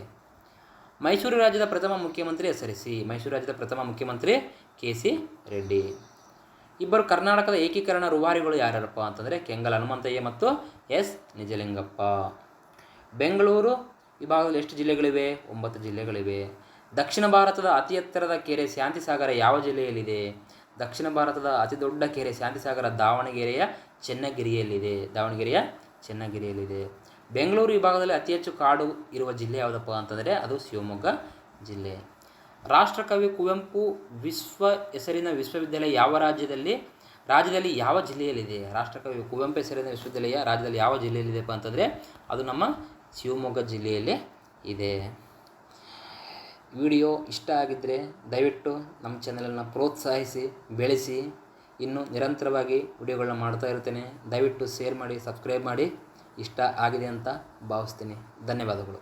A: ಮೈಸೂರು ರಾಜ್ಯದ ಪ್ರಥಮ ಮುಖ್ಯಮಂತ್ರಿ ಹೆಸರಿಸಿ ಮೈಸೂರು ರಾಜ್ಯದ ಪ್ರಥಮ ಮುಖ್ಯಮಂತ್ರಿ ಕೆ ಸಿ ರೆಡ್ಡಿ. ಇಬ್ಬರು ಕರ್ನಾಟಕದ ಏಕೀಕರಣ ರೂವಾರಿಗಳು ಯಾರ್ಯಾರಪ್ಪ ಅಂತಂದರೆ ಕೆಂಗಲ್ ಹನುಮಂತಯ್ಯ ಮತ್ತು ಎಸ್ ನಿಜಲಿಂಗಪ್ಪ. ಬೆಂಗಳೂರು ವಿಭಾಗದಲ್ಲಿ ಎಷ್ಟು ಜಿಲ್ಲೆಗಳಿವೆ? ಒಂಬತ್ತು ಜಿಲ್ಲೆಗಳಿವೆ. ದಕ್ಷಿಣ ಭಾರತದ ಅತಿ ಎತ್ತರದ ಕೆರೆ ಶಾಂತಿಸಾಗರ ಯಾವ ಜಿಲ್ಲೆಯಲ್ಲಿದೆ? ದಕ್ಷಿಣ ಭಾರತದ ಅತಿ ದೊಡ್ಡ ಕೆರೆ ಶಾಂತಿಸಾಗರ ದಾವಣಗೆರೆಯ ಚೆನ್ನಗಿರಿಯಲ್ಲಿದೆ. ದಾವಣಗೆರೆಯ ಚೆನ್ನಗಿರಿಯಲ್ಲಿದೆ. ಬೆಂಗಳೂರು ವಿಭಾಗದಲ್ಲಿ ಅತಿ ಹೆಚ್ಚು ಕಾಡು ಇರುವ ಜಿಲ್ಲೆ ಯಾವುದಪ್ಪ ಅಂತಂದರೆ ಅದು ಶಿವಮೊಗ್ಗ ಜಿಲ್ಲೆ. ರಾಷ್ಟ್ರಕವಿ ಕುವೆಂಪು ವಿಶ್ವ ಹೆಸರಿನ ವಿಶ್ವವಿದ್ಯಾಲಯ ಯಾವ ರಾಜ್ಯದಲ್ಲಿ ರಾಜ್ಯದಲ್ಲಿ ಯಾವ ಜಿಲ್ಲೆಯಲ್ಲಿದೆ? ರಾಷ್ಟ್ರಕವಿ ಕುವೆಂಪು ಹೆಸರಿನ ವಿಶ್ವವಿದ್ಯಾಲಯ ರಾಜ್ಯದಲ್ಲಿ ಯಾವ ಜಿಲ್ಲೆಯಲ್ಲಿದೆಪ್ಪ ಅಂತಂದರೆ ಅದು ನಮ್ಮ ಶಿವಮೊಗ್ಗ ಜಿಲ್ಲೆಯಲ್ಲಿ ಇದೆ. ವಿಡಿಯೋ ಇಷ್ಟ ಆಗಿದ್ದರೆ ದಯವಿಟ್ಟು ನಮ್ಮ ಚಾನಲನ್ನು ಪ್ರೋತ್ಸಾಹಿಸಿ, ಬೆಳೆಸಿ. ಇನ್ನು ನಿರಂತರವಾಗಿ ವಿಡಿಯೋಗಳನ್ನ ಮಾಡ್ತಾ ಇರ್ತೇನೆ ದಯವಿಟ್ಟು ಶೇರ್ ಮಾಡಿ, ಸಬ್ಸ್ಕ್ರೈಬ್ ಮಾಡಿ. ಇಷ್ಟ ಆಗಿದೆ ಅಂತ ಭಾವಿಸ್ತೀನಿ. ಧನ್ಯವಾದಗಳು.